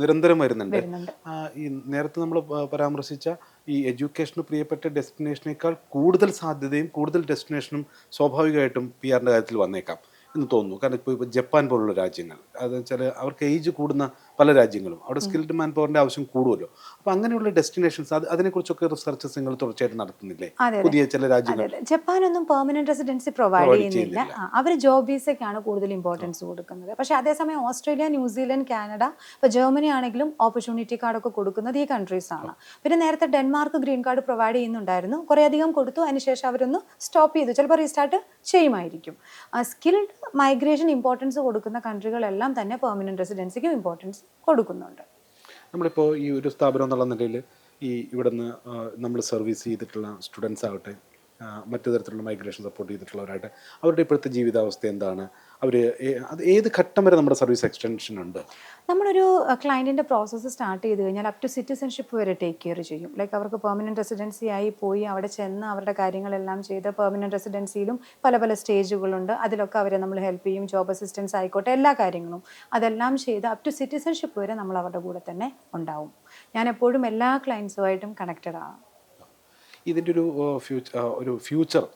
നിരന്തരം വരുന്നുണ്ട്. വരുന്നുണ്ട്. ഈ നേരത്തെ നമ്മൾ പരാമർശിച്ച ഈ എഡ്യൂക്കേഷന് പ്രിയപ്പെട്ട ഡെസ്റ്റിനേഷനേക്കാൾ കൂടുതൽ സാധ്യതയും കൂടുതൽ ഡെസ്റ്റിനേഷനും സ്വാഭാവികമായിട്ടും പി ആറിന്റെ കാര്യത്തിൽ വന്നേക്കാം എന്ന് തോന്നുന്നു. കാരണം ഇപ്പോൾ ഇപ്പോൾ ജപ്പാൻ പോലുള്ള രാജ്യങ്ങൾ അതെന്ന് വെച്ചാൽ അവർക്ക് ഏജ് കൂടുന്ന പല രാജ്യങ്ങളും. അവിടെ സ്കിൽഡ് മാൻ പവറിന്റെ ആവശ്യം കൂടുമല്ലോ അപ്പോൾ അങ്ങനെയുള്ള ഡെസ്റ്റിനേഷൻസ് അത് അതിനെക്കുറിച്ചൊക്കെ റിസർച്ചസ് നിങ്ങൾ തുടർച്ചയായിട്ട് നടത്തുന്നില്ലേ. പുതിയ ചില രാജ്യങ്ങൾ. ജപ്പാനൊന്നും പെർമനന്റ് റെസിഡൻസി പ്രൊവൈഡ് ചെയ്യുന്നില്ല. അവർ ജോബ് വിസയ്ക്കാണ് കൂടുതൽ ഇമ്പോർട്ടൻസ് കൊടുക്കുന്നത്. പക്ഷേ അതേസമയം ഓസ്ട്രേലിയ ന്യൂസിലൻഡ് കാനഡ ഇപ്പോൾ ജർമ്മനി ആണെങ്കിലും ഓപ്പർച്യൂണിറ്റി കാർഡൊക്കെ കൊടുക്കുന്നത് ഈ കൺട്രീസ് ആണ്. പിന്നെ നേരത്തെ ഡെൻമാർക്ക് ഗ്രീൻ കാർഡ് പ്രൊവൈഡ് ചെയ്യുന്നുണ്ടായിരുന്നു. കുറേയധികം കൊടുത്തു. അതിനുശേഷം അവരൊന്ന് സ്റ്റോപ്പ് ചെയ്തു. ചിലപ്പോൾ റീസ്റ്റാർട്ട് ചെയ്യുമായിരിക്കും. സ്കിൽഡ് മൈഗ്രേഷൻ ഇമ്പോർട്ടൻസ് കൊടുക്കുന്ന കൺട്രികളെല്ലാം തന്നെ പെർമനന്റ് റെസിഡൻസിക്കും ഇമ്പോർട്ടൻസ് കൊടുക്കുന്നുണ്ട്. നമ്മളിപ്പോൾ ഈ ഒരു സ്ഥാപനം എന്നുള്ള നിലയിൽ ഈ ഇവിടുന്ന് നമ്മൾ സർവീസ് ചെയ്തിട്ടുള്ള സ്റ്റുഡൻസ് ആവട്ടെ മറ്റു തരത്തിലുള്ള മൈഗ്രേഷൻ സപ്പോർട്ട് ചെയ്തിട്ടുള്ളവരായിട്ട് അവരുടെ ഇപ്പോഴത്തെ ജീവിതാവസ്ഥ എന്താണ്? അവർ അത് ഏത് ഘട്ടം വരെ നമ്മുടെ സർവീസ് എക്സ്റ്റൻഷൻ ഉണ്ട്? നമ്മളൊരു ക്ലയന്റിന്റെ പ്രോസസ്സ് സ്റ്റാർട്ട് ചെയ്ത് കഴിഞ്ഞാൽ അപ് ടു സിറ്റിസൺഷിപ്പ് വരെ ടേക്ക് കെയർ ചെയ്യും. ലൈക്ക് അവർക്ക് പെർമനന്റ് റെസിഡൻസി ആയി പോയി അവിടെ ചെന്ന് അവരുടെ കാര്യങ്ങളെല്ലാം ചെയ്ത് പെർമനന്റ് റെസിഡൻസിയിലും പല പല സ്റ്റേജുകളുണ്ട് അതിലൊക്കെ അവരെ നമ്മൾ ഹെൽപ്പ് ചെയ്യും ജോബ് അസിസ്റ്റൻസ് ആയിക്കോട്ടെ എല്ലാ കാര്യങ്ങളും. അതെല്ലാം ചെയ്ത് അപ് ടു സിറ്റിസൺഷിപ്പ് വരെ നമ്മൾ അവരുടെ കൂടെ തന്നെ ഉണ്ടാവും. ഞാൻ എപ്പോഴും എല്ലാ ക്ലയൻസുമായിട്ടും കണക്റ്റഡ് ആണ് ഇതിന്റെ ഒരു ഫ്യൂച്ചർ ഒരു ഫ്യൂച്ചർ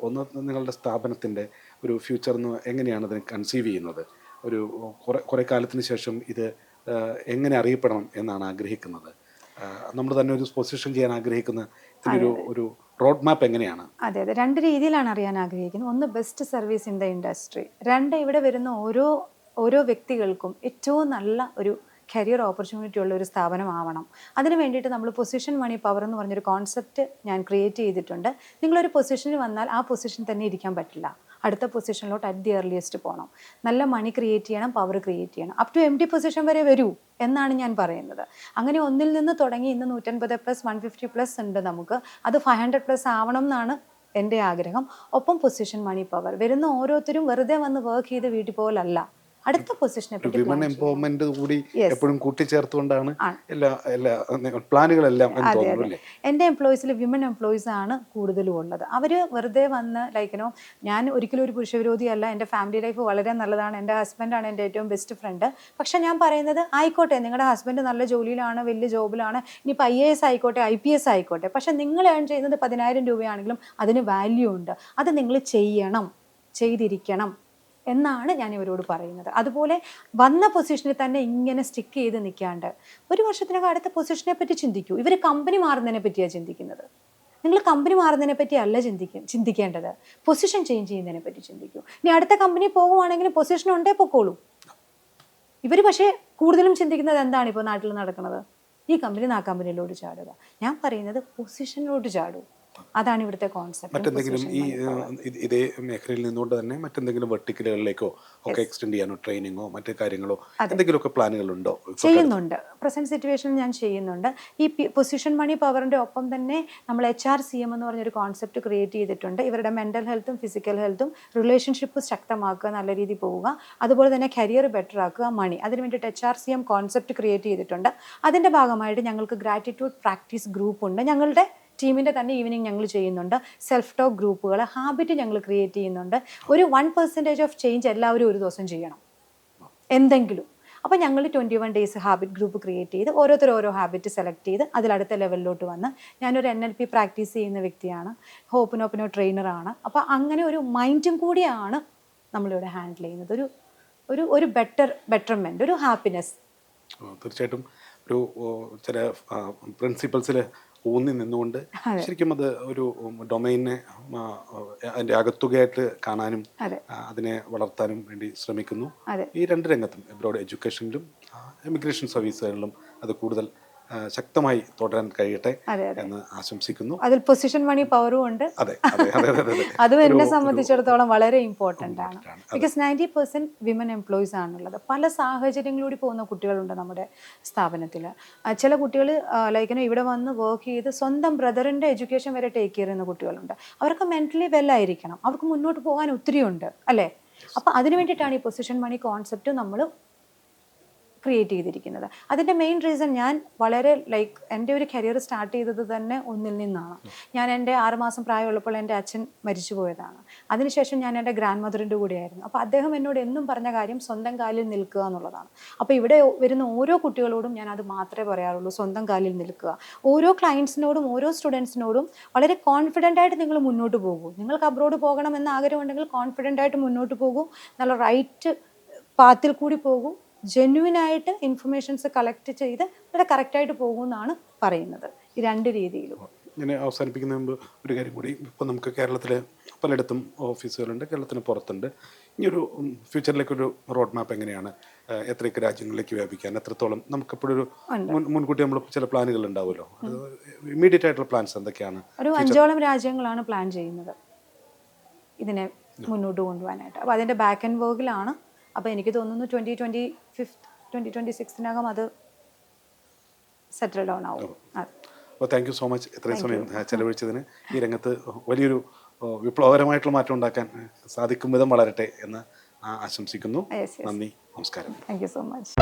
ഒന്ന് നിങ്ങളുടെ സ്ഥാപനത്തിന്റെ ഒരു ഫ്യൂച്ചർ എന്ന് എങ്ങനെയാണ് അതിനെ കൺസീവ് ചെയ്യുന്നത്? ഒരു കുറേ കുറേ കാലത്തിന് ശേഷം ഇത് എങ്ങനെ അറിയപ്പെടണം എന്നാണ് ആഗ്രഹിക്കുന്നത്? നമ്മൾ തന്നെ ഒരു പൊസിഷൻ ചെയ്യാൻ ആഗ്രഹിക്കുന്ന ഇതിനൊരു ഒരു റോഡ് മാപ്പ് എങ്ങനെയാണ്? അതെ അതെ. രണ്ട് രീതിയിലാണ് അറിയാൻ ആഗ്രഹിക്കുന്നത്. ഒന്ന് best service in the industry രണ്ട് ഇവിടെ വരുന്ന ഓരോ ഓരോ വ്യക്തികൾക്കും ഏറ്റവും നല്ല ഒരു കരിയർ ഓപ്പർച്യൂണിറ്റി ഉള്ള ഒരു സ്ഥാപനമാവണം. അതിന് വേണ്ടിയിട്ട് നമ്മൾ പൊസിഷൻ മണി പവർ എന്ന് പറഞ്ഞൊരു കോൺസെപ്റ്റ് ഞാൻ ക്രിയേറ്റ് ചെയ്തിട്ടുണ്ട്. നിങ്ങളൊരു പൊസിഷനിൽ വന്നാൽ ആ പൊസിഷൻ തന്നെ ഇരിക്കാൻ പറ്റില്ല. അടുത്ത പൊസിഷനിലോട്ട് അറ്റ് ദി എർലിയസ്റ്റ് പോകണം നല്ല മണി ക്രിയേറ്റ് ചെയ്യണം പവർ ക്രിയേറ്റ് ചെയ്യണം. Up to M D position വരെ വരൂ എന്നാണ് ഞാൻ പറയുന്നത്. അങ്ങനെ ഒന്നിൽ നിന്ന് തുടങ്ങി ഇന്ന് നൂറ്റൻപത് പ്ലസ് വൺ ഫിഫ്റ്റി പ്ലസ് ഉണ്ട് നമുക്ക്. അത് ഫൈവ് ഹൺഡ്രഡ് പ്ലസ് ആവണം എന്നാണ് എന്റെ ആഗ്രഹം. ഒപ്പം പൊസിഷൻ മണി പവർ വരുന്ന ഓരോരുത്തരും വെറുതെ വന്ന് വർക്ക് ചെയ്ത് വീട്ടിൽ പോലല്ല അടുത്ത പൊസിഷനെ വിമൺ എംപവർമെന്റ് കൂടി എപ്പോഴും കൂട്ടിച്ചേർത്തുകൊണ്ടാണ് എല്ലാ എല്ലാ പ്ലാനുകളെല്ലാം അതെ എന്റെ എംപ്ലോയീസിൽ വിമൻ എംപ്ലോയീസ് ആണ് കൂടുതലും ഉള്ളത്. അവർ വെറുതെ വന്ന് ലൈക്കിനോ ഞാൻ ഒരിക്കലും ഒരു പുരുഷവിരോധി അല്ല. എന്റെ ഫാമിലി ലൈഫ് വളരെ നല്ലതാണ്. എന്റെ ഹസ്ബൻഡാണ് എന്റെ ഏറ്റവും ബെസ്റ്റ് ഫ്രണ്ട് പക്ഷെ ഞാൻ പറയുന്നത് ആയിക്കോട്ടെ നിങ്ങളുടെ ഹസ്ബൻഡ് നല്ല ജോലിയിലാണ് വലിയ ജോബിലാണ്. ഇനിയിപ്പോൾ ഐ എ എസ് ആയിക്കോട്ടെ ഐ പി എസ് ആയിക്കോട്ടെ. പക്ഷെ നിങ്ങൾ ഏൺ ചെയ്യുന്നത് പതിനായിരം രൂപയാണെങ്കിലും അതിന് വാല്യൂ ഉണ്ട്. അത് നിങ്ങൾ ചെയ്യണം ചെയ്തിരിക്കണം. എന്നാണ് ഞാൻ ഇവരോട് പറയുന്നത്. അതുപോലെ വന്ന പൊസിഷനിൽ തന്നെ ഇങ്ങനെ സ്റ്റിക്ക് ചെയ്ത് നിൽക്കാണ്ട് ഒരു വർഷത്തിനകം അടുത്ത പൊസിഷനെ പറ്റി ചിന്തിക്കൂ. ഇവർ കമ്പനി മാറുന്നതിനെ പറ്റിയാണ് ചിന്തിക്കുന്നത്. നിങ്ങൾ കമ്പനി മാറുന്നതിനെ പറ്റി അല്ല ചിന്തിക്കും ചിന്തിക്കേണ്ടത്. പൊസിഷൻ ചേഞ്ച് ചെയ്യുന്നതിനെ പറ്റി ചിന്തിക്കൂ. ഇനി അടുത്ത കമ്പനി പോകുവാണെങ്കിൽ പൊസിഷൻ ഉണ്ടേ പൊക്കോളൂ. ഇവർ പക്ഷേ കൂടുതലും ചിന്തിക്കുന്നത് എന്താണ് ഇപ്പോൾ നാട്ടിൽ നടക്കുന്നത്? ഈ കമ്പനി ആ കമ്പനിയിലോട്ട് ചാടുക. ഞാൻ പറയുന്നത് പൊസിഷനിലോട്ട് ചാടൂ. അതാണ് ഇവിടുത്തെ കോൺസെപ്റ്റ് മറ്റെന്തെങ്കിലും ഈ ഇതേ മേഖലയിൽ നിന്നുകൊണ്ട് തന്നെ മറ്റെന്തെങ്കിലും വെർട്ടിക്കലുകളിലേക്കോ ഒക്കെ എക്സ്റ്റെൻഡ് ചെയ്യാനോ ട്രെയിനിങ്ങോ മറ്റു കാര്യങ്ങളോ എന്തെങ്കിലുമൊക്കെ പ്ലാനുകളുണ്ടോ? ചെയ്യുന്നുണ്ട്. പ്രസന്റ് സിറ്റുവേഷനിൽ ഞാൻ ചെയ്യുന്നുണ്ട്. ഈ പൊസിഷൻ മണി പവറിന്റെ ഒപ്പം തന്നെ നമ്മൾ എച്ച് ആർ സി എം എന്ന് പറഞ്ഞൊരു കോൺസെപ്റ്റ് ക്രിയേറ്റ് ചെയ്തിട്ടുണ്ട്. ഇവരുടെ മെന്റൽ ഹെൽത്തും ഫിസിക്കൽ ഹെൽത്തും റിലേഷൻഷിപ്പ് ശക്തമാക്കുക നല്ല രീതിയിൽ പോവുക. അതുപോലെ തന്നെ കരിയർ ബെറ്റർ ആക്കുക മണി അതിന് വേണ്ടിയിട്ട് H R C M concept create ചെയ്തിട്ടുണ്ട്. അതിന്റെ ഭാഗമായിട്ട് ഞങ്ങൾക്ക് ഗ്രാറ്റിറ്റ്യൂഡ് പ്രാക്ടീസ് ഗ്രൂപ്പ് ഉണ്ട്. ഞങ്ങളുടെ ടീമിന്റെ തന്നെ ഈവനിങ് ഞങ്ങൾ ചെയ്യുന്നുണ്ട്. സെൽഫ് ടോക്ക് ഗ്രൂപ്പുകൾ ഹാബിറ്റ് ഞങ്ങൾ ക്രിയേറ്റ് ചെയ്യുന്നുണ്ട്. ഒരു വൺ പെർസെന്റേജ് ഓഫ് ചേഞ്ച് എല്ലാവരും ഒരു ദിവസം ചെയ്യണം. എന്തെങ്കിലും. അപ്പോൾ ഞങ്ങൾ twenty one days habit group create ചെയ്ത് ഓരോരുത്തർ ഓരോ ഹാബിറ്റ് സെലക്ട് ചെയ്ത് അതിലടുത്ത ലെവലിലോട്ട് വന്ന് ഞാനൊരു എൻ എൽ പി പ്രാക്ടീസ് ചെയ്യുന്ന വ്യക്തിയാണ്. ഹോപ്പിനോപ്പിനോ ട്രെയിനറാണ് അപ്പോൾ അങ്ങനെ ഒരു മൈൻഡും കൂടിയാണ് നമ്മളിവിടെ ഹാൻഡിൽ ചെയ്യുന്നത്. ഒരു ഒരു ഒരു ബെറ്റർ ബെറ്റർമെന്റ് ഒരു ഹാപ്പിനെസ് തീർച്ചയായിട്ടും. ഒരു ചില പ്രിൻസിപ്പൾസിൽ ഊന്നി നിന്നുകൊണ്ട് ശരിക്കും അത് ഒരു ഡൊമൈനെ അതിന്റെ അകത്തുകയായിട്ട് കാണാനും അതിനെ വളർത്താനും വേണ്ടി ശ്രമിക്കുന്നു. ഈ രണ്ട് രംഗത്തും എബ്രോഡ് എഡ്യൂക്കേഷനിലും എമിഗ്രേഷൻ സർവീസുകളിലും അത് കൂടുതൽ ശക്തമായി തുടരാൻ കഴിയട്ടെ എന്ന് ആശംസിക്കുന്നു. അതിൽ പൊസിഷൻ മണി പവറും ഉണ്ട്. അതെ അതെ എന്നെ സംബന്ധിച്ചിടത്തോളം വളരെ ഇമ്പോർട്ടന്റ് ആണ്. Because ninety percent women employees ആണുള്ളത്. പല സാഹചര്യങ്ങളിലൂടെ പോകുന്ന കുട്ടികളുണ്ട് നമ്മുടെ സ്ഥാപനത്തിൽ ചില കുട്ടികൾ ലൈക്ക് ഇവിടെ വന്ന് വർക്ക് ചെയ്ത് സ്വന്തം ബ്രദറിന്റെ എഡ്യൂക്കേഷൻ വരെ ടേക്ക് കെയർ ചെയ്യുന്ന കുട്ടികളുണ്ട്. അവർക്ക് മെന്റലി വെൽ ആയിരിക്കണം. അവർക്ക് മുന്നോട്ട് പോകാൻ ഒത്തിരി ഉണ്ട് അല്ലേ അപ്പോൾ അതിനു വേണ്ടിയിട്ടാണ് ഈ പൊസിഷൻ മണി കോൺസെപ്റ്റ് നമ്മൾ ക്രിയേറ്റ് ചെയ്തിരിക്കുന്നത്. അതിന്റെ മെയിൻ റീസൺ ഞാൻ വളരെ ലൈക്ക് എന്റെ ഒരു കരിയർ സ്റ്റാർട്ട് ചെയ്തത് തന്നെ ഒന്നിൽ നിന്നാണ്. ഞാൻ എന്റെ ആറുമാസം പ്രായമുള്ളപ്പോൾ എന്റെ അച്ഛൻ മരിച്ചു പോയതാണ്. അതിനുശേഷം ഞാൻ എന്റെ ഗ്രാൻഡ് മദറിന്റെ കൂടെയായിരുന്നു. അപ്പോൾ അദ്ദേഹം എന്നോട് എന്നും പറഞ്ഞ കാര്യം സ്വന്തം കാലിൽ നിൽക്കുക എന്നുള്ളതാണ്. അപ്പോൾ ഇവിടെ വരുന്ന ഓരോ കുട്ടികളോടും ഞാൻ അത് മാത്രമേ പറയാറുള്ളൂ സ്വന്തം കാലിൽ നിൽക്കുക. ഓരോ ക്ലയൻസിനോടും ഓരോ സ്റ്റുഡൻസിനോടും വളരെ കോൺഫിഡന്റ് ആയിട്ട് നിങ്ങൾ മുന്നോട്ട് പോകൂ. നിങ്ങൾക്ക് അബ്രോഡ് പോകണം എന്ന ആഗ്രഹമുണ്ടെങ്കിൽ കോൺഫിഡന്റ് ആയിട്ട് മുന്നോട്ട് പോകൂ. നല്ല റൈറ്റ് പാത്തിൽ കൂടി പോകൂ. ജെന്യുവിൻ ആയിട്ട് ഇൻഫർമേഷൻസ് കളക്ട് ചെയ്ത് അവിടെ കറക്റ്റായിട്ട് പോകുമെന്നാണ് പറയുന്നത്. ഈ രണ്ട് രീതിയിലും. ഇങ്ങനെ അവസാനിപ്പിക്കുന്നതിന് മുമ്പ് ഒരു കാര്യം കൂടി. ഇപ്പോൾ നമുക്ക് കേരളത്തിൽ പലയിടത്തും ഓഫീസുകളുണ്ട് കേരളത്തിന് പുറത്തുണ്ട്. ഇനിയൊരു ഫ്യൂച്ചറിലേക്കൊരു റോഡ് മാപ്പ് എങ്ങനെയാണ് എത്രയൊക്കെ രാജ്യങ്ങളിലേക്ക് വ്യാപിക്കാൻ എത്രത്തോളം നമുക്കിപ്പോഴൊരു മുൻകൂട്ടി നമ്മൾ ചില പ്ലാനുകൾ ഉണ്ടാവുമല്ലോ. ഇമീഡിയറ്റ് ഇമ്മീഡിയറ്റ് ആയിട്ടുള്ള പ്ലാൻസ് എന്തൊക്കെയാണ്? ഒരു അഞ്ചോളം രാജ്യങ്ങളാണ് പ്ലാൻ ചെയ്യുന്നത്. ഇതിനെ മുന്നോട്ട് കൊണ്ടുപോകാനായിട്ട്. അപ്പോൾ അതിന്റെ ബാക്ക് ആൻഡ് വർക്കിലാണ് അപ്പോൾ എനിക്ക് തോന്നുന്നു twenty twenty fifth twenty twenty സിക്സ്തിനകം അത് സെറ്റിൽ ഡൗൺ ആവും. അപ്പോൾ താങ്ക് യു സോ മച്ച് ഇത്രയും സമയം ചെലവഴിച്ചതിന്. ഈ രംഗത്ത് വലിയൊരു വിപ്ലവകരമായിട്ടുള്ള മാറ്റം ഉണ്ടാക്കാൻ സാധിക്കും വിധം വളരട്ടെ എന്ന് ആശംസിക്കുന്നു. നന്ദി നമസ്കാരം. Thank you so much